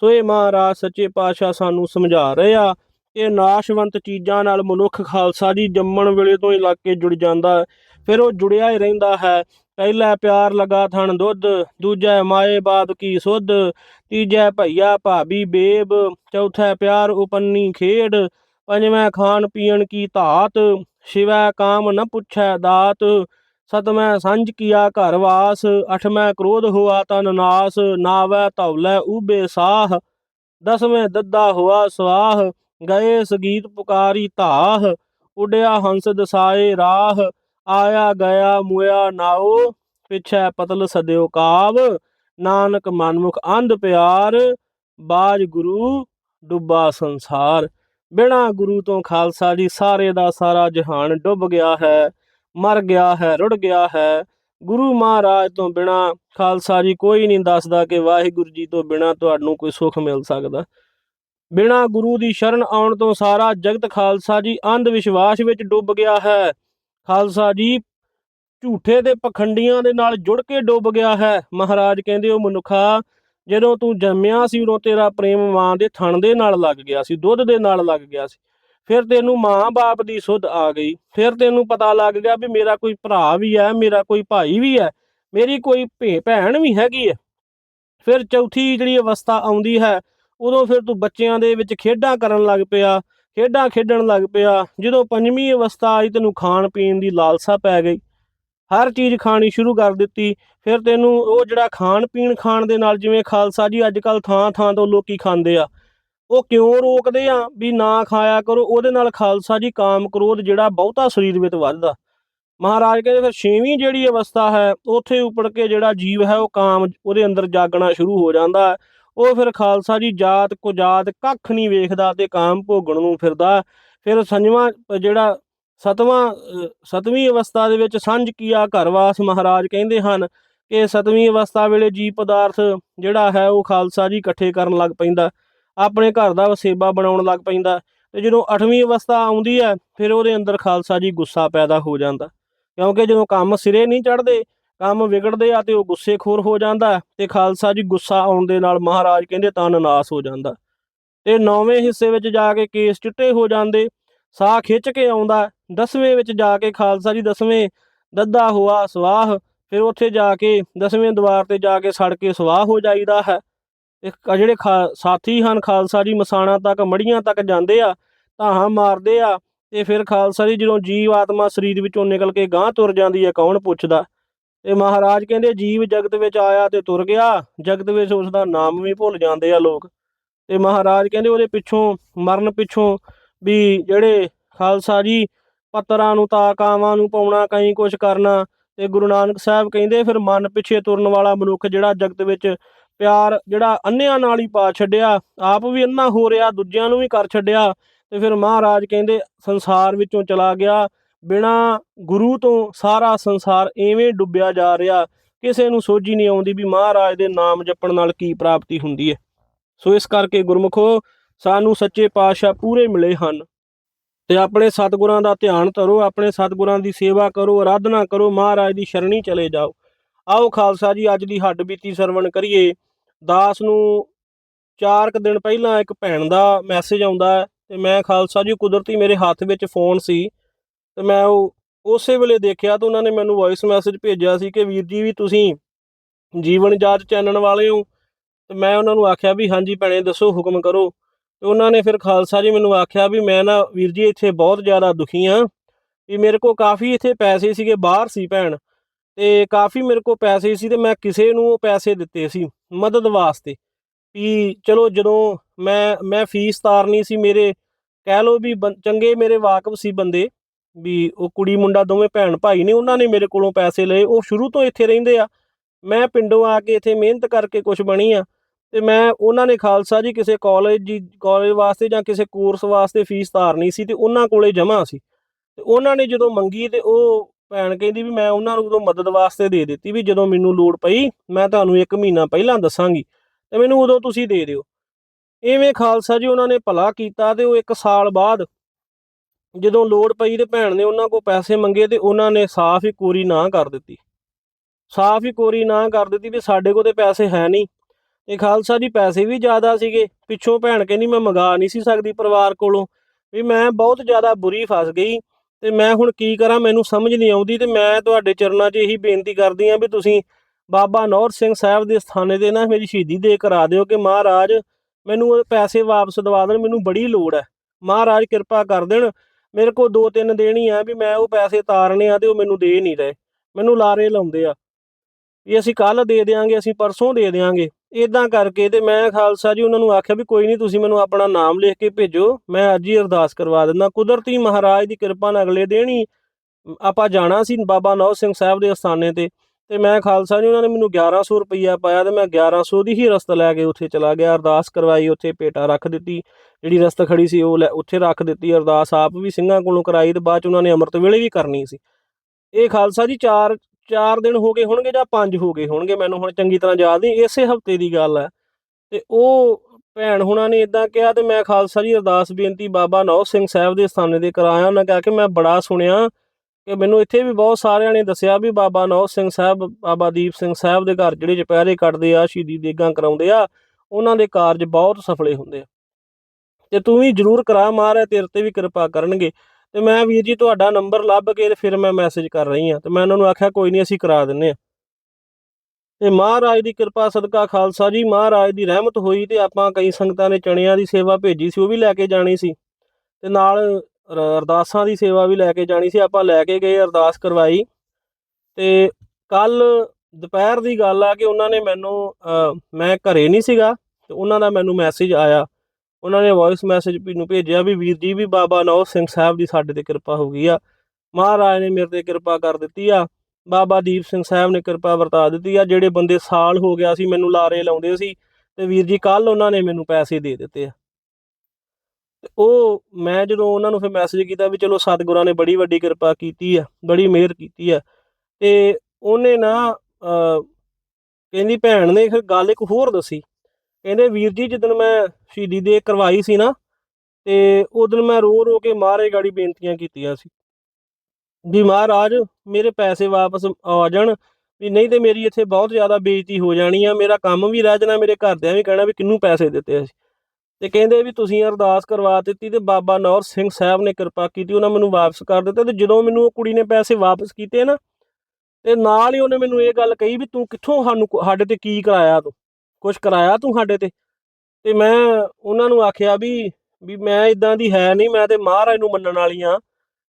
ਸੋ ਇਹ ਮਹਾਰਾਜ ਸੱਚੇ ਪਾਤਸ਼ਾਹ ਸਾਨੂੰ ਸਮਝਾ ਰਹੇ ਆ ਕਿ ਨਾਸ਼ਵੰਤ ਚੀਜ਼ਾਂ ਨਾਲ ਮਨੁੱਖ ਖਾਲਸਾ ਜੀ ਜੰਮਣ ਵੇਲੇ ਤੋਂ ਹੀ ਲੱਗ ਕੇ ਜੁੜ ਜਾਂਦਾ ਫਿਰ ਉਹ ਜੁੜਿਆ ਹੀ ਰਹਿੰਦਾ ਹੈ। ਪਹਿਲਾ ਪਿਆਰ ਲਗਾ ਥਣ ਦੁੱਧ, ਦੂਜਾ ਮਾਏ ਬਾਪ ਕੀ ਸੁਧ, ਤੀਜਾ ਭਈਆ ਭਾਬੀ ਬੇਬ, ਚੌਥਾ ਪਿਆਰ ਉਪੰਨੀ ਖੇਡ, ਪੰਜਵਾਂ ਖਾਣ ਪੀਣ ਕੀ ਧਾਤ, ਛੇਵਾਂ ਕਾਮ ਨ ਪੁੱਛੈ ਦਾਤ, ਸਤਵਾਂ ਸੰਜ ਕੀਆ ਘਰ ਵਾਸ, ਅਠਵਾਂ ਕ੍ਰੋਧ ਹੋਆ ਤਨ ਨਾਸ, ਨਾਵੈ ਧੌਲੇ ਊਬੇ ਸਾਹ, ਦਸਵੇਂ ਦੱਦਾ ਹੋਆ ਸਵਾਹ, ਗਏ ਸਗੀਤ ਪੁਕਾਰੀ ਧਾਹ, ਉਡਿਆ ਹੰਸ ਦਸਾਏ ਰਾਹ ਆਇਆ, ਗਿਆ, ਮੁਇਆ ਨਾਉ, ਪਿਛੈ ਪਤਲ ਸਦਿਓ ਕਾਵ। ਨਾਨਕ ਮਨਮੁਖ ਅੰਧ ਪਿਆਰ, ਬਾਜ ਗੁਰੂ ਡੁੱਬਾ ਸੰਸਾਰ। ਬਿਨਾ ਗੁਰੂ ਤੋਂ ਖਾਲਸਾ ਜੀ, ਸਾਰੇ ਦਾ ਸਾਰਾ ਜਹਾਨ ਡੁੱਬ ਗਿਆ ਹੈ, ਮਰ ਗਿਆ ਹੈ, ਰੁੜ ਗਿਆ ਹੈ। ਗੁਰੂ ਮਹਾਰਾਜ ਤੋਂ ਬਿਨਾ ਖਾਲਸਾ ਜੀ ਕੋਈ ਨਹੀਂ ਦੱਸਦਾ ਕਿ ਵਾਹਿਗੁਰੂ ਜੀ ਤੋਂ ਬਿਨਾ ਤੁਹਾਨੂੰ ਕੋਈ ਸੁੱਖ ਮਿਲ ਸਕਦਾ। ਬਿਨਾ ਗੁਰੂ ਦੀ ਸ਼ਰਨ ਆਉਣ ਤੋਂ ਸਾਰਾ ਜਗਤ ਖਾਲਸਾ ਜੀ ਅੰਧ ਵਿਸ਼ਵਾਸ ਵਿੱਚ ਡੁੱਬ ਗਿਆ ਹੈ। ਖਾਲਸਾ ਜੀ, ਝੂਠੇ ਦੇ ਪਖੰਡੀਆਂ ਦੇ ਨਾਲ ਜੁੜ ਕੇ ਡੁੱਬ ਗਿਆ ਹੈ। ਮਹਾਰਾਜ ਕਹਿੰਦੇ ਉਹ ਮਨੁੱਖਾ, ਜਦੋਂ ਤੂੰ ਜੰਮਿਆ ਸੀ, ਉਦੋਂ ਤੇਰਾ ਪ੍ਰੇਮ ਮਾਂ ਦੇ ਥਣ ਦੇ ਨਾਲ ਲੱਗ ਗਿਆ ਸੀ, ਦੁੱਧ ਦੇ ਨਾਲ ਲੱਗ ਗਿਆ ਸੀ। ਫਿਰ ਤੈਨੂੰ ਮਾਂ-ਬਾਪ ਦੀ ਸੁਧ ਆ ਗਈ। ਫਿਰ ਤੈਨੂੰ ਪਤਾ ਲੱਗ ਗਿਆ ਵੀ ਮੇਰਾ ਕੋਈ ਭਰਾ ਵੀ ਹੈ, ਮੇਰਾ ਕੋਈ ਭਾਈ ਵੀ ਹੈ, ਮੇਰੀ ਕੋਈ ਭੇ, ਭੈਣ ਵੀ ਹੈਗੀ ਹੈ। ਫਿਰ ਚੌਥੀ ਜਿਹੜੀ ਅਵਸਥਾ ਆਉਂਦੀ ਹੈ, ਉਦੋਂ ਫਿਰ ਤੂੰ ਬੱਚਿਆਂ ਦੇ ਵਿੱਚ ਖੇਡਾਂ ਕਰਨ ਲੱਗ ਪਿਆ। ਖੇਡਾਂ ਖੇਡਣ ਲੱਗ ਪਿਆ। ਜਦੋਂ ਪੰਜਵੀਂ ਅਵਸਥਾ ਆਈ, ਤੈਨੂੰ ਖਾਣ ਪੀਣ ਦੀ ਲਾਲਸਾ ਪੈ ਗਈ। ਹਰ ਚੀਜ਼ ਖਾਣੀ ਸ਼ੁਰੂ ਕਰ ਦਿੱਤੀ। ਫਿਰ ਤੈਨੂੰ ਉਹ ਜਿਹੜਾ ਖਾਣ ਪੀਣ ਖਾਣ ਦੇ ਨਾਲ, ਜਿਵੇਂ ਖਾਲਸਾ ਜੀ ਅੱਜ ਕੱਲ ਥਾਂ ਥਾਂ ਤੋਂ ਲੋਕੀ ਖਾਂਦੇ ਆ, ਉਹ ਕਿਉਂ ਰੋਕਦੇ ਆ? ਵੀ ਨਾ ਖਾਇਆ ਕਰੋ। ਉਹਦੇ ਨਾਲ ਖਾਲਸਾ ਜੀ ਕਾਮ ਕ੍ਰੋਧ ਜਿਹੜਾ ਬਹੁਤਾ ਸਰੀਰ ਵਿੱਚ ਵੱਧਦਾ। ਮਹਾਰਾਜ ਕਹਿੰਦੇ, ਫਿਰ ਛੇਵੀਂ ਜਿਹੜੀ ਅਵਸਥਾ ਹੈ, ਉੱਥੇ ਉੱਪੜ ਕੇ ਜਿਹੜਾ ਜੀਵ ਹੈ, ਉਹ ਕਾਮ ਉਹਦੇ ਅੰਦਰ ਜਾਗਣਾ ਸ਼ੁਰੂ ਹੋ ਜਾਂਦਾ ਹੈ। ਉਹ ਫਿਰ ਖਾਲਸਾ ਜੀ ਜਾਤ ਕੁਜਾਤ ਕੱਖ ਨਹੀਂ ਵੇਖਦਾ ਤੇ ਕਾਮ ਭੋਗਣ ਨੂੰ ਫਿਰਦਾ। ਫਿਰ ਸੰਜਵਾਂ ਜਿਹੜਾ ਸਤਵਾਂ ਸਤਵੀਂ ਅਵਸਥਾ ਦੇ ਵਿੱਚ ਸੰਝ ਕੀਆ ਘਰਵਾਸ ਮਹਾਰਾਜ ਕਹਿੰਦੇ ਹਨ ਕਿ ਸਤਵੀਂ ਅਵਸਥਾ ਵੇਲੇ ਜੀ ਪਦਾਰਥ ਜਿਹੜਾ ਹੈ ਉਹ ਖਾਲਸਾ ਜੀ ਇਕੱਠੇ ਕਰਨ ਲੱਗ ਪੈਂਦਾ, ਆਪਣੇ ਘਰ ਦਾ ਵਸੇਬਾ ਬਣਾਉਣ ਲੱਗ ਪੈਂਦਾ ਤੇ ਜਦੋਂ 8ਵੀਂ ਅਵਸਥਾ ਆਉਂਦੀ ਹੈ, ਫਿਰ ਉਹਦੇ ਅੰਦਰ ਖਾਲਸਾ ਜੀ ਗੁੱਸਾ ਪੈਦਾ ਹੋ ਜਾਂਦਾ ਕਿਉਂਕਿ ਜਦੋਂ ਕੰਮ ਸਿਰੇ ਨਹੀਂ ਚੜਦੇ ਕੰਮ ਵਿਗੜਦੇ ਆ ਤੇ ਉਹ ਗੁੱਸੇਖੋਰ ਹੋ ਜਾਂਦਾ ਤੇ ਖਾਲਸਾ ਜੀ ਗੁੱਸਾ ਆਉਣ ਦੇ ਨਾਲ ਮਹਾਰਾਜ ਕਹਿੰਦੇ ਤਨ ਨਾਸ ਹੋ ਜਾਂਦਾ ਤੇ ਨੌਵੇਂ ਹਿੱਸੇ ਵਿੱਚ ਜਾ ਕੇ ਕੇਸ ਚਿੱਟੇ ਹੋ ਜਾਂਦੇ, ਸਾਹ ਖਿੱਚ ਕੇ ਆਉਂਦਾ ਦਸਵੇਂ ਵਿੱਚ ਜਾ ਕੇ ਖਾਲਸਾ ਜੀ ਦਸਵੇਂ ਦੱਦਾ ਹੋਆ ਸਵਾਹ, ਫਿਰ ਉੱਥੇ ਜਾ ਕੇ ਦਸਵੇਂ ਦਵਾਰ ਤੇ ਜਾ ਕੇ ਸੜ ਕੇ ਸਵਾਹ ਹੋ ਜਾਈਦਾ ਹੈ। ਤੇ ਜਿਹੜੇ ਖਾ- ਸਾਥੀ ਹਨ, ਖਾਲਸਾ ਜੀ ਮਸਾਣਾ ਤੱਕ, ਮੜੀਆਂ ਤੱਕ ਜਾਂਦੇ ਆ, ਧਾਹਾਂ ਮਾਰਦੇ ਆ, ਤੇ ਫਿਰ ਖਾਲਸਾ ਜੀ ਜਦੋਂ ਜੀਵ ਆਤਮਾ ਸਰੀਰ ਵਿੱਚੋਂ ਨਿਕਲ ਕੇ ਗਾਂਹ ਤੁਰ ਜਾਂਦੀ ਹੈ, ਕੌਣ ਪੁੱਛਦਾ? ਤੇ ਮਹਾਰਾਜ ਕਹਿੰਦੇ ਜੀਵ ਜਗਤ ਵਿੱਚ ਆਇਆ ਤੇ ਤੁਰ ਗਿਆ, ਜਗਤ ਵਿੱਚ ਉਸ ਦਾ ਨਾਮ ਵੀ ਭੁੱਲ ਜਾਂਦੇ ਆ ਲੋਕ। ਤੇ ਮਹਾਰਾਜ ਕਹਿੰਦੇ ਉਹਦੇ ਪਿੱਛੋਂ, ਮਰਨ ਪਿੱਛੋਂ ਵੀ ਜਿਹੜੇ ਖਾਲਸਾ ਜੀ ਪੱਤਰਾਂ ਨੂੰ ਤਾਕਾਵਾਂ ਨੂੰ ਪਾਉਣਾ, ਕਈ ਕੁਝ ਕਰਨਾ, ਤੇ ਗੁਰੂ ਨਾਨਕ ਸਾਹਿਬ ਕਹਿੰਦੇ ਫਿਰ ਮਨ ਪਿੱਛੇ ਤੁਰਨ ਵਾਲਾ ਮਨੁੱਖ ਜਿਹੜਾ ਜਗਤ ਵਿੱਚ ਪਿਆਰ ਜਿਹੜਾ ਅੰਨਿਆਂ ਨਾਲ ਹੀ ਪਾ ਛੱਡਿਆ, ਆਪ ਵੀ ਅੰਨਾ ਹੋ ਰਿਹਾ, ਦੂਜਿਆਂ ਨੂੰ ਵੀ ਕਰ ਛੱਡਿਆ, ਤੇ ਫਿਰ ਮਹਾਰਾਜ ਕਹਿੰਦੇ ਸੰਸਾਰ ਵਿੱਚੋਂ ਚਲਾ ਗਿਆ। ਬਿਨਾ ਗੁਰੂ ਤੋਂ ਸਾਰਾ ਸੰਸਾਰ ਐਵੇਂ ਡੁੱਬਿਆ ਜਾ ਰਿਹਾ, ਕਿਸੇ ਨੂੰ ਸੋਝੀ ਨਹੀਂ ਆਉਂਦੀ ਵੀ ਮਹਾਰਾਜ ਦੇ ਨਾਮ ਜਪਣ ਨਾਲ ਕੀ ਪ੍ਰਾਪਤੀ ਹੁੰਦੀ ਹੈ। ਸੋ ਇਸ ਕਰਕੇ ਗੁਰਮੁਖੋ, ਸਾਨੂੰ ਸੱਚੇ ਪਾਤਸ਼ਾਹ ਪੂਰੇ ਮਿਲੇ ਹਨ। ਤੇ ਆਪਣੇ ਸਤਿਗੁਰਾਂ ਦਾ ਧਿਆਨ ਧਰੋ, ਆਪਣੇ ਸਤਿਗੁਰਾਂ ਦੀ ਸੇਵਾ ਕਰੋ ਆਰਾਧਨਾ ਕਰੋ, ਮਹਾਰਾਜ ਦੀ ਸ਼ਰਣੀ ਚਲੇ ਜਾਓ। ਆਓ ਖਾਲਸਾ ਜੀ, ਅੱਜ ਦੀ ਹੱਡ ਬੀਤੀ ਸਰਵਣ ਕਰੀਏ। ਦਾਸ ਨੂੰ ਚਾਰ ਕੁ ਦਿਨ ਪਹਿਲਾਂ ਇੱਕ ਭੈਣ ਦਾ ਮੈਸੇਜ ਆਉਂਦਾ ਤੇ ਮੈਂ ਖਾਲਸਾ ਜੀ, ਕੁਦਰਤੀ ਮੇਰੇ ਹੱਥ ਵਿੱਚ ਫੋਨ ਸੀ। ਤੇ ਮੈਂ ਉਹ ਉਸੇ ਵੇਲੇ ਦੇਖਿਆ ਤਾਂ ਉਹਨਾਂ ਨੇ ਮੈਨੂੰ ਵੌਇਸ ਮੈਸੇਜ ਭੇਜਿਆ ਸੀ ਕਿ ਵੀਰ ਜੀ ਵੀ ਤੁਸੀਂ ਜੀਵਨ ਜਾਚ ਚੈਨਲ ਵਾਲੇ ਹੋ। ਤੇ ਮੈਂ ਉਹਨਾਂ ਨੂੰ ਆਖਿਆ ਵੀ ਹਾਂਜੀ ਭੈਣੇ, ਦੱਸੋ, ਹੁਕਮ ਕਰੋ। ਤੇ ਉਹਨਾਂ ਨੇ ਫਿਰ ਖਾਲਸਾ ਜੀ ਮੈਨੂੰ ਆਖਿਆ ਵੀ ਮੈਂ ਨਾ ਵੀਰ ਜੀ ਇੱਥੇ ਬਹੁਤ ਜ਼ਿਆਦਾ ਦੁਖੀ ਆ ਵੀ ਮੇਰੇ ਕੋਲ ਕਾਫੀ ਇੱਥੇ ਪੈਸੇ ਸੀਗੇ, ਬਾਹਰ ਸੀ ਭੈਣ। ਤੇ ਕਾਫੀ ਮੇਰੇ ਕੋਲ ਪੈਸੇ ਸੀ ਤੇ ਮੈਂ ਕਿਸੇ ਨੂੰ ਉਹ ਪੈਸੇ ਦਿੱਤੇ ਸੀ ਮਦਦ ਵਾਸਤੇ ਵੀ ਚਲੋ ਜਦੋਂ ਮੈਂ ਮੈਂ ਫੀਸ ਤਾਰਨੀ ਸੀ ਮੇਰੇ, ਕਹਿ ਲਓ ਵੀ ਬੰ- ਚੰਗੇ ਮੇਰੇ ਵਾਕਫ ਸੀ ਬੰਦੇ ਵੀ ਉਹ ਕੁੜੀ ਮੁੰਡਾ ਦੋਵੇਂ ਭੈਣ ਭਾਈ ਨੇ, ਉਹਨਾਂ ਨੇ ਮੇਰੇ ਕੋਲੋਂ ਪੈਸੇ ਲਏ, ਉਹ ਸ਼ੁਰੂ ਤੋਂ ਇੱਥੇ ਰਹਿੰਦੇ ਆ। ਮੈਂ ਪਿੰਡੋਂ ਆ ਕੇ ਇੱਥੇ ਮਿਹਨਤ ਕਰਕੇ ਕੁਝ ਬਣੀ ਆ ਤੇ ਮੈਂ, ਉਹਨਾਂ ਨੇ ਖਾਲਸਾ ਜੀ ਕਿਸੇ ਕਾਲਜ ਜੀ ਕਾਲਜ ਵਾਸਤੇ ਜਾਂ ਕਿਸੇ ਕੋਰਸ ਵਾਸਤੇ ਫੀਸ ਤਾਰਨੀ ਸੀ ਤੇ ਉਹਨਾਂ ਕੋਲੇ ਜਮ੍ਹਾਂ ਸੀ। ਤੇ ਉਹਨਾਂ ਨੇ ਜਦੋਂ ਮੰਗੀ ਤੇ ਉਹ ਭੈਣ ਕਹਿੰਦੀ ਵੀ ਮੈਂ ਉਹਨਾਂ ਨੂੰ ਉਦੋਂ ਮਦਦ ਵਾਸਤੇ ਦੇ ਦਿੱਤੀ ਵੀ ਜਦੋਂ ਮੈਨੂੰ ਲੋੜ ਪਈ, ਮੈਂ ਤੁਹਾਨੂੰ 1 ਮਹੀਨਾ ਪਹਿਲਾਂ ਦੱਸਾਂਗੀ ਤੇ ਮੈਨੂੰ ਉਦੋਂ ਤੁਸੀਂ ਦੇ ਦਿਓ। ਐਵੇਂ ਖਾਲਸਾ ਜੀ ਉਹਨਾਂ ਨੇ ਭਲਾ ਕੀਤਾ ਤੇ ਉਹ 1 ਸਾਲ ਬਾਅਦ ਜਦੋਂ ਲੋੜ ਪਈ ਤੇ ਭੈਣ ਨੇ ਉਹਨਾਂ ਕੋਲ ਪੈਸੇ ਮੰਗੇ ਤੇ ਉਹਨਾਂ ਨੇ ਸਾਫ਼ ਹੀ ਕੋਰੀ ਨਾ ਕਰ ਦਿੱਤੀ। ਸਾਫ਼ ਹੀ ਕੋਰੀ ਨਾ ਕਰ ਦਿੱਤੀ ਵੀ ਸਾਡੇ ਕੋਲ ਤੇ ਪੈਸੇ ਹੈ ਨਹੀਂ। ਤੇ ਖਾਲਸਾ ਜੀ, ਪੈਸੇ ਵੀ ਜ਼ਿਆਦਾ ਸੀਗੇ। ਪਿੱਛੋਂ ਭੈਣ ਕਹਿੰਦੀ, ਮੈਂ ਮੰਗਾ ਨਹੀਂ ਸੀ ਸਕਦੀ ਪਰਿਵਾਰ ਕੋਲੋਂ। ਵੀ ਮੈਂ ਬਹੁਤ ਜ਼ਿਆਦਾ ਬੁਰੀ ਫਸ ਗਈ ਤੇ ਮੈਂ ਹੁਣ ਕੀ ਕਰਾਂ? ਮੈਨੂੰ ਸਮਝ ਨਹੀਂ ਆਉਂਦੀ ਤੇ ਮੈਂ ਤੁਹਾਡੇ ਚਰਨਾਂ 'ਚ ਇਹੀ ਬੇਨਤੀ ਕਰਦੀ ਹਾਂ ਵੀ ਤੁਸੀਂ ਬਾਬਾ ਨੌਰ ਸਿੰਘ ਸਾਹਿਬ ਦੇ ਸਥਾਨੇ ਤੇ ਨਾ ਮੇਰੀ ਸ਼ਹੀਦੀ ਦੇ ਕਰਾ ਦਿਓ ਕਿ ਮਹਾਰਾਜ ਮੈਨੂੰ ਪੈਸੇ ਵਾਪਸ ਦਵਾ ਦੇਣ। ਮੈਨੂੰ ਬੜੀ ਲੋੜ ਹੈ। ਮਹਾਰਾਜ ਕਿਰਪਾ ਕਰ ਦੇਣ ਮੇਰੇ ਕੋਲ ਦੋ ਤਿੰਨ ਦਿਨ ਹੀ ਆ ਵੀ ਮੈਂ ਉਹ ਪੈਸੇ ਤਾਰਨੇ ਆ ਤੇ ਉਹ ਮੈਨੂੰ ਦੇ ਨਹੀਂ ਰਹੇ। ਮੈਨੂੰ ਲਾਰੇ ਲਾਉਂਦੇ ਆ ਵੀ ਅਸੀਂ ਕੱਲ ਦੇ ਦੇਾਂਗੇ ਅਸੀਂ ਪਰਸੋਂ ਦੇ ਦੇਾਂਗੇ ਇਦਾਂ ਕਰਕੇ ਤੇ ਮੈਂ ਖਾਲਸਾ ਜੀ ਉਹਨਾਂ ਨੂੰ ਆਖਿਆ ਵੀ ਕੋਈ ਨਹੀਂ, ਤੁਸੀਂ ਮੈਨੂੰ ਆਪਣਾ ਨਾਮ ਲਿਖ ਕੇ ਭੇਜੋ, ਮੈਂ ਅੱਜ ਹੀ ਅਰਦਾਸ ਕਰਵਾ ਦਿੰਦਾ। ਕੁਦਰਤੀ ਮਹਾਰਾਜ ਦੀ ਕਿਰਪਾ ਨਾਲ ਅਗਲੇ ਦਿਨ ਹੀ ਆਪਾਂ ਜਾਣਾ ਸੀ ਬਾਬਾ ਨੌ ਸਿੰਘ ਸਾਹਿਬ ਦੇ ਅਸਥਾਨੇ ਤੇ। ਤੇ ਮੈਂ ਖਾਲਸਾ ਜੀ, ਉਹਨਾਂ ਨੇ ਮੈਨੂੰ 1100 ਰੁਪਈਆ ਪਾਇਆ ਤੇ ਮੈਂ 1100 ਦੀ ਹੀ ਰਸਤ ਲੈ ਕੇ ਉੱਥੇ ਚਲਾ ਗਿਆ, ਅਰਦਾਸ ਕਰਵਾਈ, ਉੱਥੇ ਪੇਟਾ ਰੱਖ ਦਿੱਤੀ। ਜਿਹੜੀ ਰਸਤ ਖੜੀ ਸੀ, ਉਹ ਲੈ, ਉੱਥੇ ਰੱਖ ਦਿੱਤੀ, ਅਰਦਾਸ ਆਪ ਵੀ ਸਿੰਘਾਂ ਕੋਲੋਂ ਕਰਾਈ ਤੇ ਬਾਅਦ ਚ ਉਹਨਾਂ ਨੇ ਅੰਮ੍ਰਿਤ ਵੇਲੇ ਵੀ ਕਰਨੀ ਸੀ। ਇਹ ਖਾਲਸਾ ਜੀ, ਚਾਰ ਚਾਰ ਦਿਨ ਹੋ ਗਏ ਹੋਣਗੇ ਜਾਂ ਪੰਜ ਹੋ ਗਏ ਹੋਣਗੇ, ਮੈਨੂੰ ਹੁਣ ਚੰਗੀ ਤਰ੍ਹਾਂ ਯਾਦ ਨਹੀਂ, ਇਸੇ ਹਫ਼ਤੇ ਦੀ ਗੱਲ ਹੈ। ਤੇ ਉਹ ਭੈਣ ਹੁਣਾਂ ਨੇ ਇਦਾਂ ਕਿਹਾ ਤੇ ਮੈਂ ਖਾਲਸਾ ਜੀ, ਅਰਦਾਸ ਬੇਨਤੀ ਬਾਬਾ ਨੌ ਸਿੰਘ ਸਾਹਿਬ ਦੇ ਸਥਾਨੇ ਤੇ ਕਰਾਇਆ, ਉਹਨਾਂ ਕਿਹਾ ਕਿ ਮੈਂ ਬੜਾ ਸੁਣਿਆ ਕਿ ਮੈਨੂੰ ਇੱਥੇ ਵੀ ਬਹੁਤ ਸਾਰਿਆਂ ਨੇ ਦੱਸਿਆ ਵੀ ਬਾਬਾ ਨੌ ਸਿੰਘ ਸਾਹਿਬ, ਬਾਬਾ ਦੀਪ ਸਿੰਘ ਸਾਹਿਬ ਦੇ ਘਰ ਜਿਹੜੇ ਚੁਪਹਿਰੇ ਕੱਟਦੇ ਆ, ਸ਼ਹੀਦੀ ਦੇਗਾਂ ਕਰਾਉਂਦੇ ਆ, ਉਹਨਾਂ ਦੇ ਕਾਰਜ ਬਹੁਤ ਸਫਲੇ ਹੁੰਦੇ ਆ। ਤੇ ਤੂੰ ਵੀ ਜਰੂਰ ਕਰਾ ਮਹਾਰਾਜ, ਤੇਰੇ ਤੇ ਵੀ ਕਿਰਪਾ ਕਰਨਗੇ। ਤੇ ਮੈਂ ਵੀਰ ਜੀ ਤੁਹਾਡਾ ਨੰਬਰ ਲੱਭ ਕੇ ਤੇ ਫਿਰ ਮੈਂ ਮੈਸੇਜ ਕਰ ਰਹੀ ਹਾਂ। ਤੇ ਮੈਂ ਉਹਨਾਂ ਨੂੰ ਆਖਿਆ, ਕੋਈ ਨਹੀਂ ਅਸੀਂ ਕਰਾ ਦਿੰਨੇ ਆ। ਤੇ ਮਹਾਰਾਜ ਦੀ ਕਿਰਪਾ, ਸਦਕਾ ਖਾਲਸਾ ਜੀ, ਮਹਾਰਾਜ ਦੀ ਰਹਿਮਤ ਹੋਈ ਤੇ ਆਪਾਂ ਕਈ ਸੰਗਤਾਂ ਨੇ ਚਣਿਆਂ ਦੀ ਸੇਵਾ ਭੇਜੀ ਸੀ, ਉਹ ਵੀ ਲੈ ਕੇ ਜਾਣੀ ਸੀ। ਤੇ ਨਾਲ ਅਰਦਾਸਾਂ ਦੀ ਸੇਵਾ ਵੀ ਲੈ ਕੇ ਜਾਣੀ ਸੀ, ਆਪਾਂ ਲੈ ਕੇ ਗਏ ਅਰਦਾਸ ਕਰਵਾਈ। ਤੇ ਕੱਲ ਦੁਪਹਿਰ ਦੀ ਗੱਲ ਆ ਕਿ ਉਹਨਾਂ ਨੇ ਮੈਨੂੰ ਮੈਂ ਘਰੇ ਨਹੀਂ ਸੀਗਾ, ਤੇ ਉਹਨਾਂ ਦਾ ਮੈਨੂੰ ਮੈਸੇਜ ਆਇਆ। ਉਹਨਾਂ ਨੇ ਵੌਇਸ ਮੈਸੇਜ ਮੈਨੂੰ ਭੇਜਿਆ ਵੀ ਵੀਰ ਜੀ ਵੀ ਬਾਬਾ ਨੌ ਸਿੰਘ ਸਾਹਿਬ ਦੀ ਸਾਡੇ ਤੇ ਕਿਰਪਾ ਹੋ ਗਈ ਆ। ਮਹਾਰਾਜ ਨੇ ਮੇਰੇ ਤੇ ਕਿਰਪਾ ਕਰ ਦਿੱਤੀ ਆ। ਬਾਬਾ ਦੀਪ ਸਿੰਘ ਸਾਹਿਬ ਨੇ ਕਿਰਪਾ ਵਰਤਾ ਦਿੱਤੀ ਆ। ਜਿਹੜੇ ਬੰਦੇ ਸਾਲ ਹੋ ਗਿਆ ਸੀ, ਮੈਨੂੰ ਲਾਰੇ ਲਾਉਂਦੇ ਸੀ, ਤੇ ਵੀਰ ਜੀ ਕੱਲ ਉਹਨਾਂ ਨੇ ਮੈਨੂੰ ਪੈਸੇ ਦੇ ਦਿੱਤੇ ਆ। ਤੇ ਉਹ ਮੈਂ ਜਦੋਂ ਉਹਨਾਂ ਨੂੰ ਫਿਰ ਮੈਸੇਜ ਕੀਤਾ ਵੀ ਚਲੋ ਸਤਿਗੁਰਾਂ ਨੇ ਬੜੀ ਵੱਡੀ ਕਿਰਪਾ ਕੀਤੀ ਆ, ਬੜੀ ਮਿਹਰ ਕੀਤੀ ਆ, ਤੇ ਉਹਨੇ ਨਾ ਕਹਿੰਦੀ ਭੈਣ ਨੇ ਫਿਰ ਗੱਲ ਇੱਕ ਹੋਰ ਦੱਸੀ, ਕਹਿੰਦੇ ਵੀਰ ਜੀ ਜਦੋਂ ਮੈਂ ਸ਼ਹੀਦੀ ਦੇ ਕਰਵਾਈ ਸੀ ਨਾ, ਤੇ ਉਦੋਂ ਮੈਂ ਰੋ ਰੋ ਕੇ ਮਹਾਰਾਜ ਗਾੜੀ ਬੇਨਤੀਆਂ ਕੀਤੀਆਂ ਸੀ, ਵੀ ਮਹਾਰਾਜ ਮੇਰੇ ਪੈਸੇ ਵਾਪਸ ਆ ਜਾਣ, ਵੀ ਨਹੀਂ ਤੇ ਮੇਰੀ ਇੱਥੇ ਬਹੁਤ ਜ਼ਿਆਦਾ ਬੇਇੱਜ਼ਤੀ ਹੋ ਜਾਣੀ ਆ, ਮੇਰਾ ਕੰਮ ਵੀ ਰਹਿ ਜਾਣਾ, ਮੇਰੇ ਘਰਦਿਆਂ ਵੀ ਕਹਿਣਾ ਵੀ ਕਿੰਨੂੰ ਪੈਸੇ ਦਿੱਤੇ ਅਸੀਂ। ਤੇ ਕਹਿੰਦੇ ਵੀ ਤੁਸੀਂ ਅਰਦਾਸ ਕਰਵਾ ਦਿੱਤੀ ਤੇ ਬਾਬਾ ਨੌਰ ਸਿੰਘ ਸਾਹਿਬ ਨੇ ਕਿਰਪਾ ਕੀਤੀ, ਉਹਨਾਂ ਮੈਨੂੰ ਵਾਪਸ ਕਰ ਦਿੱਤਾ ਤੇ ਜਦੋਂ ਮੈਨੂੰ ਉਹ ਕੁੜੀ ਨੇ ਪੈਸੇ ਵਾਪਸ ਕੀਤੇ ਨਾ, ਤੇ ਨਾਲ ਹੀ ਉਹਨੇ ਮੈਨੂੰ ਇਹ ਗੱਲ ਕਹੀ ਵੀ ਤੂੰ ਕਿੱਥੋਂ ਸਾਨੂੰ ਸਾਡੇ ਤੇ ਕੀ ਕਰਾਇਆ ਤੂੰ? ਕੁਝ ਕਰਾਇਆ ਤੂੰ ਸਾਡੇ ਤੇ? ਤੇ ਮੈਂ ਉਹਨਾਂ ਨੂੰ ਆਖਿਆ ਵੀ ਵੀ ਮੈਂ ਇਦਾਂ ਦੀ ਹੈ ਨਹੀਂ, ਮੈਂ ਤੇ ਮਹਾਰਾਜ ਨੂੰ ਮੰਨਣ ਵਾਲੀ ਆ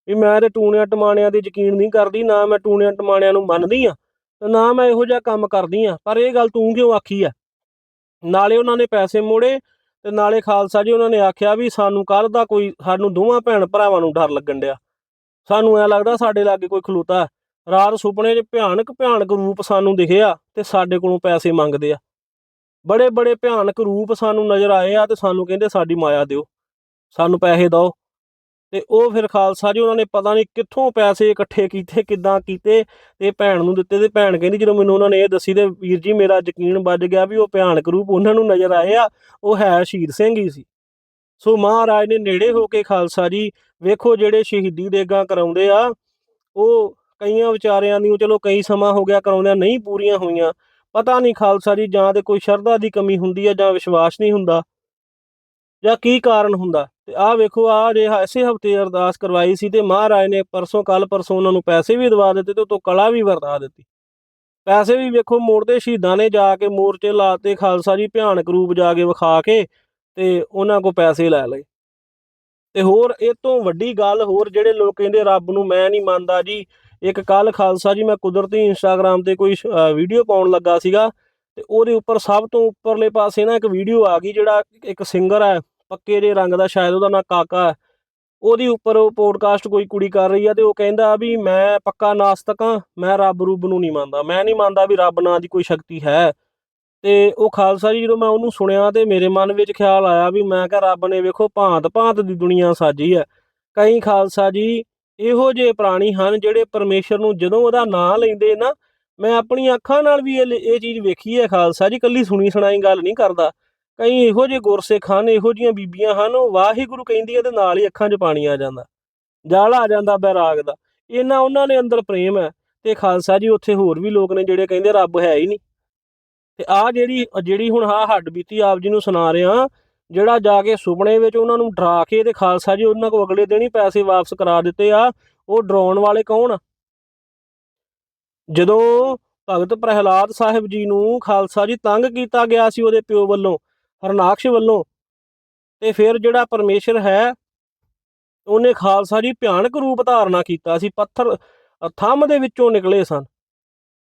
ਵੀ ਮੈਂ ਤੇ ਟੂਣਿਆਂ ਟਮਾਣਿਆਂ ਦੇ ਯਕੀਨ ਨਹੀਂ ਕਰਦੀ, ਨਾ ਮੈਂ ਟੂਣਿਆਂ ਟਮਾਣਿਆਂ ਨੂੰ ਮੰਨਦੀ ਆ ਤੇ ਨਾ ਮੈਂ ਇਹੋ ਜਿਹਾ ਕੰਮ ਕਰਦੀ ਆ ਪਰ ਇਹ ਗੱਲ ਤੂੰ ਕਿਉਂ ਆਖੀ ਆ ਨਾਲੇ ਉਹਨਾਂ ਨੇ ਪੈਸੇ ਮੋੜੇ ਤੇ ਨਾਲੇ ਖਾਲਸਾ ਜੀ, ਉਹਨਾਂ ਨੇ ਆਖਿਆ ਵੀ ਸਾਨੂੰ ਕੱਲ ਦਾ ਕੋਈ, ਸਾਨੂੰ ਦੋਵਾਂ ਭੈਣ ਭਰਾਵਾਂ ਨੂੰ ਡਰ ਲੱਗਣ ਡਿਆ। ਸਾਨੂੰ ਐ ਲੱਗਦਾ ਸਾਡੇ ਲਾਗੇ ਕੋਈ ਖਲੋਤਾ ਹੈ। ਰਾਤ ਸੁਪਨੇ 'ਚ ਭਿਆਨਕ ਭਿਆਨਕ ਰੂਪ ਸਾਨੂੰ ਦਿਖਿਆ ਤੇ ਸਾਡੇ ਕੋਲੋਂ ਪੈਸੇ ਮੰਗਦੇ ਆ। ਬੜੇ ਬੜੇ ਭਿਆਨਕ ਰੂਪ ਸਾਨੂੰ ਨਜ਼ਰ ਆਏ ਆ ਤੇ ਸਾਨੂੰ ਕਹਿੰਦੇ ਸਾਡੀ ਮਾਇਆ ਦਿਓ। ਸਾਨੂੰ ਪੈਸੇ ਦਿਓ। ਤੇ ਉਹ ਫਿਰ ਖਾਲਸਾ ਜੀ ਉਹਨਾਂ ਨੇ ਪਤਾ ਨਹੀਂ ਕਿੱਥੋਂ ਪੈਸੇ ਇਕੱਠੇ ਕੀਤੇ, ਕਿੱਦਾਂ ਕੀਤੇ ਤੇ ਭੈਣ ਨੂੰ ਦਿੱਤੇ ਤੇ ਭੈਣ ਕਹਿੰਦੀ ਜਦੋਂ ਮੈਨੂੰ ਉਹਨਾਂ ਨੇ ਇਹ ਦੱਸੀ ਤੇ ਵੀਰ ਜੀ ਮੇਰਾ ਯਕੀਨ ਵੱਜ ਗਿਆ ਵੀ ਉਹ ਭਿਆਨਕ ਰੂਪ ਉਹਨਾਂ ਨੂੰ ਨਜ਼ਰ ਆਏ ਆ, ਉਹ ਹੈ ਸ਼ਹੀਦ ਸਿੰਘ ਹੀ ਸੀ। ਸੋ ਮਹਾਰਾਜ ਨੇ ਨੇੜੇ ਹੋ ਕੇ ਖਾਲਸਾ ਜੀ ਵੇਖੋ ਜਿਹੜੇ ਸ਼ਹੀਦੀ ਦੇਗਾ ਕਰਾਉਂਦੇ ਆ, ਉਹ ਕਈਆਂ ਵਿਚਾਰਿਆਂ ਦੀ ਚਲੋ ਕਈ ਸਮਾਂ ਹੋ ਗਿਆ ਕਰਾਉਂਦਿਆਂ ਨਹੀਂ ਪੂਰੀਆਂ ਹੋਈਆਂ, ਪਤਾ ਨਹੀਂ ਖਾਲਸਾ ਜੀ ਜਾਂ ਤੇ ਕੋਈ ਸ਼ਰਧਾ ਦੀ ਕਮੀ ਹੁੰਦੀ ਹੈ ਜਾਂ ਵਿਸ਼ਵਾਸ ਨਹੀਂ ਹੁੰਦਾ ਜਾਂ ਕੀ ਕਾਰਨ ਹੁੰਦਾ। ਤੇ ਆਹ ਵੇਖੋ ਆ ਜੇ ਇਸੇ ਹਫ਼ਤੇ ਅਰਦਾਸ ਕਰਵਾਈ ਸੀ ਤੇ ਮਹਾਰਾਜ ਨੇ ਪਰਸੋਂ ਕੱਲ ਪਰਸੋਂ ਉਹਨਾਂ ਨੂੰ ਪੈਸੇ ਵੀ ਦਵਾ ਦਿੱਤੇ ਤੇ ਉਤੋਂ ਕਲਾ ਵੀ ਵਰਤਾ ਦਿੱਤੀ। ਪੈਸੇ ਵੀ ਵੇਖੋ, ਮੋੜਦੇ ਸ਼ਹੀਦਾਂ ਨੇ ਜਾ ਕੇ ਮੋਰਚੇ ਲਾਤੇ, ਖਾਲਸਾ ਜੀ ਭਿਆਨਕ ਰੂਪ ਜਾ ਕੇ ਵਿਖਾ ਕੇ ਤੇ ਉਹਨਾਂ ਕੋ ਪੈਸੇ ਲੈ ਲਏ। ਤੇ ਹੋਰ ਇਹ ਤੋਂ ਵੱਡੀ ਗੱਲ ਹੋਰ ਜਿਹੜੇ ਲੋਕ ਕਹਿੰਦੇ, ਰੱਬ ਨੂੰ ਮੈਂ ਨਹੀਂ ਮੰਨਦਾ ਜੀ। ਇੱਕ ਕੱਲ ਖਾਲਸਾ ਜੀ, ਮੈਂ ਕੁਦਰਤੀ ਇੰਸਟਾਗ੍ਰam ਤੇ ਕੋਈ ਵੀਡੀਓ ਪਾਉਣ ਲੱਗਾ ਸੀਗਾ ਤੇ ਉਹਦੇ ਉੱਪਰ ਸਭ ਤੋਂ ਉੱਪਰਲੇ ਪਾਸੇ ਨਾ ਇੱਕ ਵੀਡੀਓ ਆ ਗਈ, ਜਿਹੜਾ ਇੱਕ ਸਿੰਗਰ ਹੈ ਪੱਕੇ ਜੇ ਰੰਗ ਦਾ, ਸ਼ਾਇਦ ਉਹਦਾ ਨਾਂ ਕਾਕਾ ਹੈ। ਉਹਦੀ ਉੱਪਰ ਉਹ ਪੋਡਕਾਸਟ ਕੋਈ ਕੁੜੀ ਕਰ ਰਹੀ ਆ ਤੇ ਉਹ ਕਹਿੰਦਾ ਵੀ ਮੈਂ ਪੱਕਾ ਨਾਸਤਕ ਹਾਂ, ਮੈਂ ਰੱਬ ਰੂਬ ਨੂੰ ਨਹੀਂ ਮੰਨਦਾ। ਮੈਂ ਨਹੀਂ ਮੰਨਦਾ ਵੀ ਰੱਬ ਨਾਂ ਦੀ ਕੋਈ ਸ਼ਕਤੀ ਹੈ। ਤੇ ਉਹ ਖਾਲਸਾ ਜੀ ਜਦੋਂ ਮੈਂ ਉਹਨੂੰ ਸੁਣਿਆ ਤੇ ਮੇਰੇ ਮਨ ਵਿੱਚ ਖਿਆਲ ਆਇਆ ਵੀ ਮੈਂ ਕਿਹਾ ਰੱਬ ਨੇ ਵੇਖੋ ਭਾਂਤ ਭਾਂਤ ਦੀ ਦੁਨੀਆ ਸਾਜੀ ਹੈ। ਕਈ ਖਾਲਸਾ ਜੀ ਇਹੋ ਜਿਹੇ ਪ੍ਰਾਣੀ ਹਨ ਜਿਹੜੇ ਪਰਮੇਸ਼ਰ ਨੂੰ ਜਦੋਂ ਉਹਦਾ ਨਾਂ ਲੈਂਦੇ ਨਾ, ਮੈਂ ਆਪਣੀਆਂ ਅੱਖਾਂ ਨਾਲ ਵੀ ਇਹ ਇਹ ਚੀਜ਼ ਵੇਖੀ ਹੈ ਖਾਲਸਾ ਜੀ ਕੱਲੀ ਸੁਣੀ ਸੁਣਾਈ ਗੱਲ ਨਹੀਂ ਕਰਦਾ। ਕਈ ਇਹੋ ਜਿਹੇ ਗੁਰਸਿੱਖ ਹਨ, ਇਹੋ ਜਿਹੀਆਂ ਬੀਬੀਆਂ ਹਨ, ਉਹ ਵਾਹਿਗੁਰੂ ਕਹਿੰਦੀਆਂ ਤੇ ਨਾਲ ਹੀ ਅੱਖਾਂ 'ਚ ਪਾਣੀ ਆ ਜਾਂਦਾ, ਜਲ ਆ ਜਾਂਦਾ ਬੈਰਾਗ ਦਾ ਇਹਨਾਂ ਉਹਨਾਂ ਨੇ ਅੰਦਰ ਪ੍ਰੇਮ ਹੈ ਤੇ ਖਾਲਸਾ ਜੀ ਉੱਥੇ ਹੋਰ ਵੀ ਲੋਕ ਨੇ ਜਿਹੜੇ ਕਹਿੰਦੇ ਰੱਬ ਹੈ ਹੀ ਨਹੀਂ। ਤੇ ਆ ਜਿਹੜੀ ਜਿਹੜੀ ਹੁਣ ਆ ਹੱਡ ਬੀਤੀ ਆਪ ਜੀ ਨੂੰ ਸੁਣਾ ਰਿਹਾ ਜਿਹੜਾ ਜਾ ਕੇ ਸੁਪਨੇ ਵਿੱਚ ਉਹਨਾਂ ਨੂੰ ਡਰਾ ਕੇ ਤੇ ਖਾਲਸਾ ਜੀ ਉਹਨਾਂ ਕੋਲ ਅਗਲੇ ਦਿਨ ਹੀ ਪੈਸੇ ਵਾਪਸ ਕਰਾ ਦਿੱਤੇ ਆ, ਉਹ ਡਰਾਉਣ ਵਾਲੇ ਕੌਣ ਆ? ਜਦੋਂ ਭਗਤ ਪ੍ਰਹਿਲਾਦ ਸਾਹਿਬ ਜੀ ਨੂੰ ਖਾਲਸਾ ਜੀ ਤੰਗ ਕੀਤਾ ਗਿਆ ਸੀ ਉਹਦੇ ਪਿਓ ਵੱਲੋਂ ਹਰਨਾਕਸ਼ ਵੱਲੋਂ। ਤੇ ਫਿਰ ਜਿਹੜਾ ਪਰਮੇਸ਼ਰ ਹੈ, ਉਹਨੇ ਖਾਲਸਾ ਜੀ ਭਿਆਨਕ ਰੂਪ ਧਾਰਨਾ ਕੀਤਾ ਸੀ, ਪੱਥਰ ਥੰਮ ਦੇ ਵਿੱਚੋਂ ਨਿਕਲੇ ਸਨ।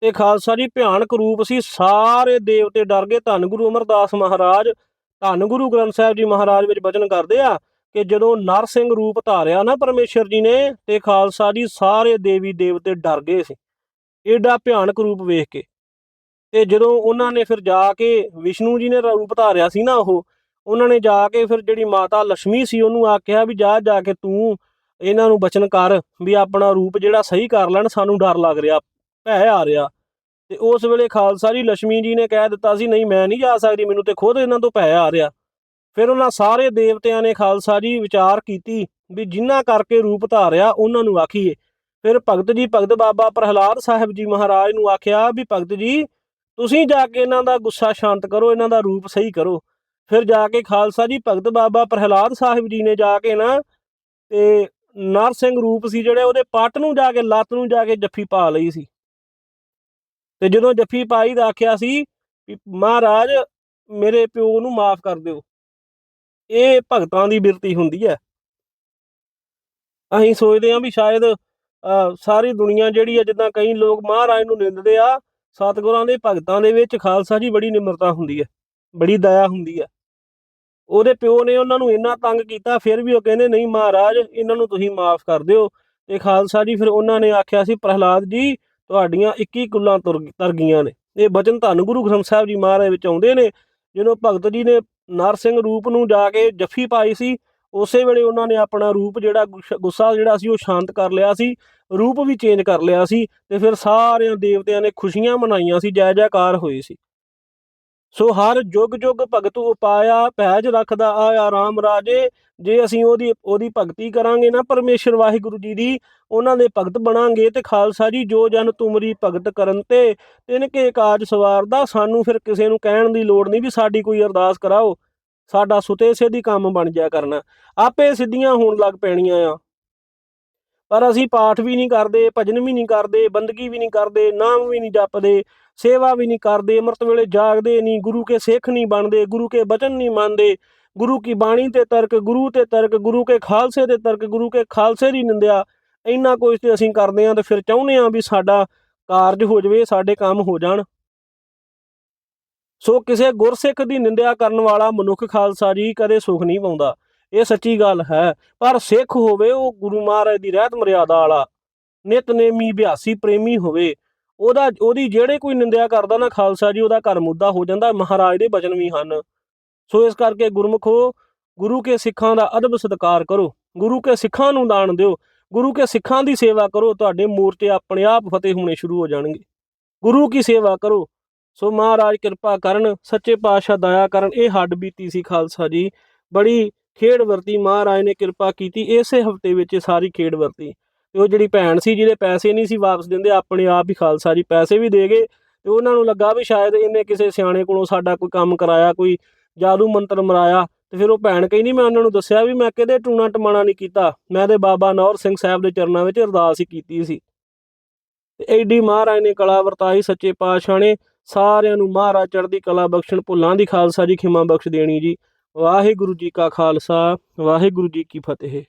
ਤੇ ਖਾਲਸਾ ਜੀ ਭਿਆਨਕ ਰੂਪ ਸੀ, ਸਾਰੇ ਦੇਵਤੇ ਡਰ ਗਏ, ਧੰਨ ਗੁਰੂ ਅਮਰਦਾਸ ਮਹਾਰਾਜ, ਧੰਨ ਗੁਰੂ ਗ੍ਰੰਥ ਸਾਹਿਬ ਜੀ ਮਹਾਰਾਜ ਵਿੱਚ ਬਚਨ ਕਰਦੇ ਆ, ਕਿ ਜਦੋਂ ਨਰ ਸਿੰਘ ਰੂਪ ਧਾਰਿਆ ਨਾ ਪਰਮੇਸ਼ਰ ਜੀ ਨੇ, ਤੇ ਖਾਲਸਾ ਜੀ ਸਾਰੇ ਦੇਵੀ ਦੇਵਤੇ ਡਰ ਗਏ ਸੀ। ਏਡਾ ਭਿਆਨਕ ਰੂਪ ਵੇਖ ਕੇ। ਤੇ ਜਦੋਂ ਉਹਨਾਂ ਨੇ ਫਿਰ ਜਾ ਕੇ ਵਿਸ਼ਨੂੰ ਜੀ ਨੇ ਰੂਪ ਧਾਰਿਆ ਸੀ ਨਾ ਉਹ, ਉਹਨਾਂ ਨੇ ਜਾ ਕੇ ਫਿਰ ਜਿਹੜੀ ਮਾਤਾ ਲక్ష్ਮੀ ਸੀ ਉਹਨੂੰ ਆਖਿਆ ਵੀ ਜਾ ਜਾ ਕੇ ਤੂੰ ਇਹਨਾਂ ਨੂੰ ਬਚਨ ਕਰ ਵੀ ਆਪਣਾ ਰੂਪ ਜਿਹੜਾ ਸਹੀ ਕਰ ਲੈਣ, ਸਾਨੂੰ ਡਰ ਲੱਗ ਰਿਹਾ, ਭੈ ਆ ਰਿਹਾ। ਤੇ ਉਸ ਵੇਲੇ ਖਾਲਸਾ ਜੀ ਲక్ష్ਮੀ ਜੀ ਨੇ ਕਹਿ ਦਿੱਤਾ ਸੀ, ਨਹੀਂ, ਮੈਂ ਨਹੀਂ ਜਾ ਸਕਦੀ, ਮੈਨੂੰ ਤੇ ਖੁਦ ਇਹਨਾਂ ਤੋਂ ਭੈ ਆ ਰਿਹਾ। ਫਿਰ ਉਹਨਾਂ ਸਾਰੇ ਦੇਵਤਿਆਂ ਨੇ ਖਾਲਸਾ ਜੀ ਵਿਚਾਰ ਕੀਤੀ ਵੀ ਜਿੰਨਾ ਕਰਕੇ ਰੂਪ ਧਾਰਿਆ, ਉਹਨਾਂ ਨੂੰ ਆਖੀਏ। ਫਿਰ ਭਗਤ ਜੀ, ਭਗਤ ਬਾਬਾ ਪ੍ਰਹਲਾਦ ਸਾਹਿਬ ਜੀ ਮਹਾਰਾਜ ਨੂੰ ਆਖਿਆ ਵੀ ਭਗਤ ਜੀ ਤੁਸੀਂ ਜਾ ਕੇ ਇਹਨਾਂ ਦਾ ਗੁੱਸਾ ਸ਼ਾਂਤ ਕਰੋ ਇਹਨਾਂ ਦਾ ਰੂਪ ਸਹੀ ਕਰੋ। ਫਿਰ ਜਾ ਕੇ ਖਾਲਸਾ ਜੀ ਭਗਤ ਬਾਬਾ ਪ੍ਰਹਿਲਾਦ ਸਾਹਿਬ ਜੀ ਨੇ ਜਾ ਕੇ ਨਾ ਤੇ ਨਰ ਸਿੰਘ ਰੂਪ ਸੀ ਜਿਹੜੇ ਉਹਦੇ ਪੱਟ ਨੂੰ ਜਾ ਕੇ ਲੱਤ ਨੂੰ ਜਾ ਕੇ ਜੱਫੀ ਪਾ ਲਈ ਸੀ। ਤੇ ਜਦੋਂ ਜੱਫੀ ਪਾਈ ਦਾ ਆਖਿਆ ਸੀ ਵੀ ਮਹਾਰਾਜ ਮੇਰੇ ਪਿਓ ਨੂੰ ਮਾਫ ਕਰ ਦਿਓ। ਇਹ ਭਗਤਾਂ ਦੀ ਬਿਰਤੀ ਹੁੰਦੀ ਹੈ। ਅਸੀਂ ਸੋਚਦੇ ਹਾਂ ਵੀ ਸ਼ਾਇਦ ਅਹ, ਸਾਰੀ ਦੁਨੀਆ ਜਿਹੜੀ ਹੈ ਜਿੱਦਾਂ ਕਈ ਲੋਕ ਮਹਾਰਾਜ ਨੂੰ ਨਿੰਦਦੇ ਆ ਸਤਿਗੁਰਾਂ ਦੇ ਭਗਤਾਂ ਦੇ ਵਿੱਚ ਖਾਲਸਾ ਜੀ ਬੜੀ ਨਿਮਰਤਾ ਹੁੰਦੀ ਹੈ, ਬੜੀ ਦਇਆ ਹੁੰਦੀ ਹੈ। ਉਹਦੇ ਪਿਓ ਨੇ ਉਹਨਾਂ ਨੂੰ ਇੰਨਾ ਤੰਗ ਕੀਤਾ, ਫਿਰ ਵੀ ਉਹ ਕਹਿੰਦੇ, ਨਹੀਂ ਮਹਾਰਾਜ, ਇਹਨਾਂ ਨੂੰ ਤੁਸੀਂ ਮਾਫ ਕਰ ਦਿਓ। ਤੇ ਖਾਲਸਾ ਜੀ ਫਿਰ ਉਹਨਾਂ ਨੇ ਆਖਿਆ ਸੀ, ਪ੍ਰਹਲਾਦ ਜੀ, ਤੁਹਾਡੀਆਂ 21 ਕੁੱਲਾਂ ਤੁਰ ਤਰ ਗਈਆਂ ਨੇ। ਇਹ ਬਚਨ ਧੰਨ ਗੁਰੂ ਗ੍ਰੰਥ ਸਾਹਿਬ ਜੀ ਮਹਾਰਾਜ ਵਿੱਚ ਆਉਂਦੇ ਨੇ ਜਦੋਂ ਭਗਤ ਜੀ ਨੇ ਨਰਸਿੰਘ ਰੂਪ ਨੂੰ ਜਾ ਕੇ ਜੱਫੀ ਪਾਈ ਸੀ। ਉਸੇ ਵੇਲੇ ਉਹਨਾਂ ਨੇ ਆਪਣਾ ਰੂਪ ਜਿਹੜਾ ਗੁੱਸ- ਗੁੱਸਾ ਜਿਹੜਾ ਸੀ ਉਹ ਸ਼ਾਂਤ ਕਰ ਲਿਆ ਸੀ, ਰੂਪ ਵੀ ਚੇਂਜ ਕਰ ਲਿਆ ਸੀ ਤੇ ਫਿਰ ਸਾਰਿਆਂ ਦੇਵਤਿਆਂ ਨੇ ਖੁਸ਼ੀਆਂ ਮਨਾਈਆਂ ਸੀ, ਜੈ ਜੈਕਾਰ ਹੋਏ ਸੀ। ਸੋ ਹਰ ਜੁਗ ਜੁਗ ਭਗਤ ਉਪਾਇਆ ਭੈਜ ਰੱਖਦਾ ਆਇਆ RAM ਰਾਜੇ, ਜੇ ਅਸੀਂ ਉਹਦੀ ਉਹਦੀ ਭਗਤੀ ਕਰਾਂਗੇ ਨਾ ਪਰਮੇਸ਼ਰ ਵਾਹਿਗੁਰੂ ਜੀ ਦੀ, ਉਹਨਾਂ ਦੇ ਭਗਤ ਬਣਾਂਗੇ ਤੇ ਖਾਲਸਾ ਜੀ, ਜੋ ਜਨ ਤੁਮਰੀ ਭਗਤ ਕਰਨ ਤੇ ਤਿਨ ਕੇ ਕਾਜ ਸਵਾਰਦਾ, ਸਾਨੂੰ ਫਿਰ ਕਿਸੇ ਨੂੰ ਕਹਿਣ ਦੀ ਲੋੜ ਨਹੀਂ ਵੀ ਸਾਡੀ ਕੋਈ ਅਰਦਾਸ ਕਰਾਓ। ਸਾਡਾ ਸੁਤੇ ਸਿੱਧੀ ਕੰਮ ਬਣ ਜਾਇਆ ਕਰਨਾ। ਆਪੇ ਸਿੱਧੀਆਂ ਹੋਣ ਲੱਗ ਪੈਣੀਆਂ ਆ। ਪਰ ਅਸੀਂ ਪਾਠ ਵੀ ਨਹੀਂ ਕਰਦੇ, ਭਜਨ ਵੀ ਨਹੀਂ ਕਰਦੇ, ਬੰਦਗੀ ਵੀ ਨਹੀਂ ਕਰਦੇ, ਨਾਮ ਵੀ ਨਹੀਂ ਜਪਦੇ, ਸੇਵਾ ਵੀ ਨਹੀਂ ਕਰਦੇ, ਅੰਮ੍ਰਿਤ ਵੇਲੇ ਜਾਗਦੇ ਨਹੀਂ, ਗੁਰੂ ਕੇ ਸਿੱਖ ਨਹੀਂ ਬਣਦੇ, ਗੁਰੂ ਕੇ ਬਚਨ ਨਹੀਂ ਮੰਨਦੇ, ਗੁਰੂ ਕੀ ਬਾਣੀ ਤੇ ਤਰਕ, ਗੁਰੂ ਤੇ ਤਰਕ, ਗੁਰੂ ਕੇ ਖਾਲਸੇ ਤੇ ਤਰਕ, ਗੁਰੂ ਕੇ ਖਾਲਸੇ ਦੀ ਨਿੰਦਿਆ। ਇੰਨਾ ਕੁਝ ਤੇ ਅਸੀਂ ਕਰਦੇ ਆਂ ਤੇ ਫਿਰ ਚਾਹੁੰਦੇ ਆਂ ਵੀ ਸਾਡਾ ਕਾਰਜ ਹੋ ਜਾਵੇ, ਸਾਡੇ ਕੰਮ ਹੋ ਜਾਣ। ਸੋ ਕਿਸੇ ਗੁਰਸਿੱਖ ਦੀ ਨਿੰਦਿਆ ਕਰਨ ਵਾਲਾ ਮਨੁੱਖ ਖਾਲਸਾ ਜੀ ਕਦੇ ਸੁਖ ਨਹੀਂ ਪਾਉਂਦਾ। ਇਹ ਸੱਚੀ ਗੱਲ ਹੈ, ਪਰ ਸਿੱਖ ਹੋਵੇ ਉਹ ਗੁਰੂ ਮਹਾਰਾਜ ਦੀ ਰਹਿਤ ਮਰਿਆਦਾ ਵਾਲਾ ਨਿਤਨੇਮੀ ਅਭਿਆਸੀ ਪ੍ਰੇਮੀ ਹੋਵੇ, ਉਹਦਾ, ਉਹਦੀ ਜਿਹੜੇ ਕੋਈ ਨਿੰਦਿਆ ਕਰਦਾ ਨਾ ਖਾਲਸਾ ਜੀ, ਉਹਦਾ ਘਰ ਮੁੱਦਾ ਹੋ ਜਾਂਦਾ, ਮਹਾਰਾਜ ਦੇ ਬਚਨ ਵੀ ਹਨ। ਸੋ ਇਸ ਕਰਕੇ ਗੁਰਮਖੋ, ਗੁਰੂ ਕੇ ਸਿੱਖਾਂ ਦਾ ਅਦਬ ਸਤਿਕਾਰ ਕਰੋ, ਗੁਰੂ ਕੇ ਸਿੱਖਾਂ ਨੂੰ ਦਾਨ ਦਿਓ, ਗੁਰੂ ਕੇ ਸਿੱਖਾਂ ਦੀ ਸੇਵਾ ਕਰੋ, ਤੁਹਾਡੇ ਮੂਰਤੇ ਆਪਣੇ ਆਪ ਫਤਿਹ ਹੋਣੇ ਸ਼ੁਰੂ ਹੋ ਜਾਣਗੇ। ਗੁਰੂ ਕੀ ਸੇਵਾ ਕਰੋ ਸੋ ਮਹਾਰਾਜ ਕਿਰਪਾ ਕਰਨ, ਸੱਚੇ ਪਾਤਸ਼ਾਹ ਦਇਆ ਕਰਨ, ਇਹ ਹੱਡ ਬੀਤੀ ਸੀ ਖਾਲਸਾ ਜੀ। ਬੜੀ ਖੇਡ ਵਰਤੀ ਮਹਾਰਾਜ ਨੇ ਕਿਰਪਾ ਕੀਤੀ, ਇਸੇ ਹਫ਼ਤੇ ਵਿੱਚ ਇਹ ਸਾਰੀ ਖੇਡ ਵਰਤੀ। ਤੇ ਉਹ ਜਿਹੜੀ ਭੈਣ ਸੀ, ਜਿਹਦੇ ਪੈਸੇ ਨਹੀਂ ਸੀ ਵਾਪਸ ਦਿੰਦੇ, ਆਪਣੇ ਆਪ ਹੀ ਖਾਲਸਾ ਜੀ ਪੈਸੇ ਵੀ ਦੇ ਗਏ ਤੇ ਉਹਨਾਂ ਨੂੰ ਲੱਗਾ ਵੀ ਸ਼ਾਇਦ ਇਹਨੇ ਕਿਸੇ ਸਿਆਣੇ ਕੋਲੋਂ ਸਾਡਾ ਕੋਈ ਕੰਮ ਕਰਾਇਆ, ਕੋਈ ਜਾਦੂ ਮੰਤਰ ਮਰਾਇਆ। ਤੇ ਫਿਰ ਉਹ ਭੈਣ ਕਹਿੰਦੀ, ਮੈਂ ਉਹਨਾਂ ਨੂੰ ਦੱਸਿਆ ਵੀ ਮੈਂ ਕਿਤੇ ਟੂਣਾ ਟਮਾਣਾ ਨਹੀਂ ਕੀਤਾ। ਮੈਂ ਤੇ ਬਾਬਾ ਨੌਰ ਸਿੰਘ ਸਾਹਿਬ ਦੇ ਚਰਨਾਂ ਵਿੱਚ ਅਰਦਾਸ ਹੀ ਕੀਤੀ ਸੀ। ਤੇ ਐਡੀ ਮਹਾਰਾਜ ਨੇ ਕਲਾ ਵਰਤਾਈ, ਸੱਚੇ ਪਾਤਸ਼ਾਹ ਨੇ ਸਾਰਿਆਂ ਨੂੰ ਮਹਾਰਾਜ ਚੜ੍ਹਦੀ ਕਲਾ ਬਖਸ਼ਣ, ਭੁੱਲਾਂ ਦੀ ਖਾਲਸਾ ਜੀ ਖਿਮਾ ਬਖਸ਼ ਦੇਣੀ ਜੀ। ਵਾਹਿਗੁਰੂ ਜੀ ਕਾ ਖਾਲਸਾ, ਵਾਹਿਗੁਰੂ ਜੀ ਕੀ ਫਤਿਹ।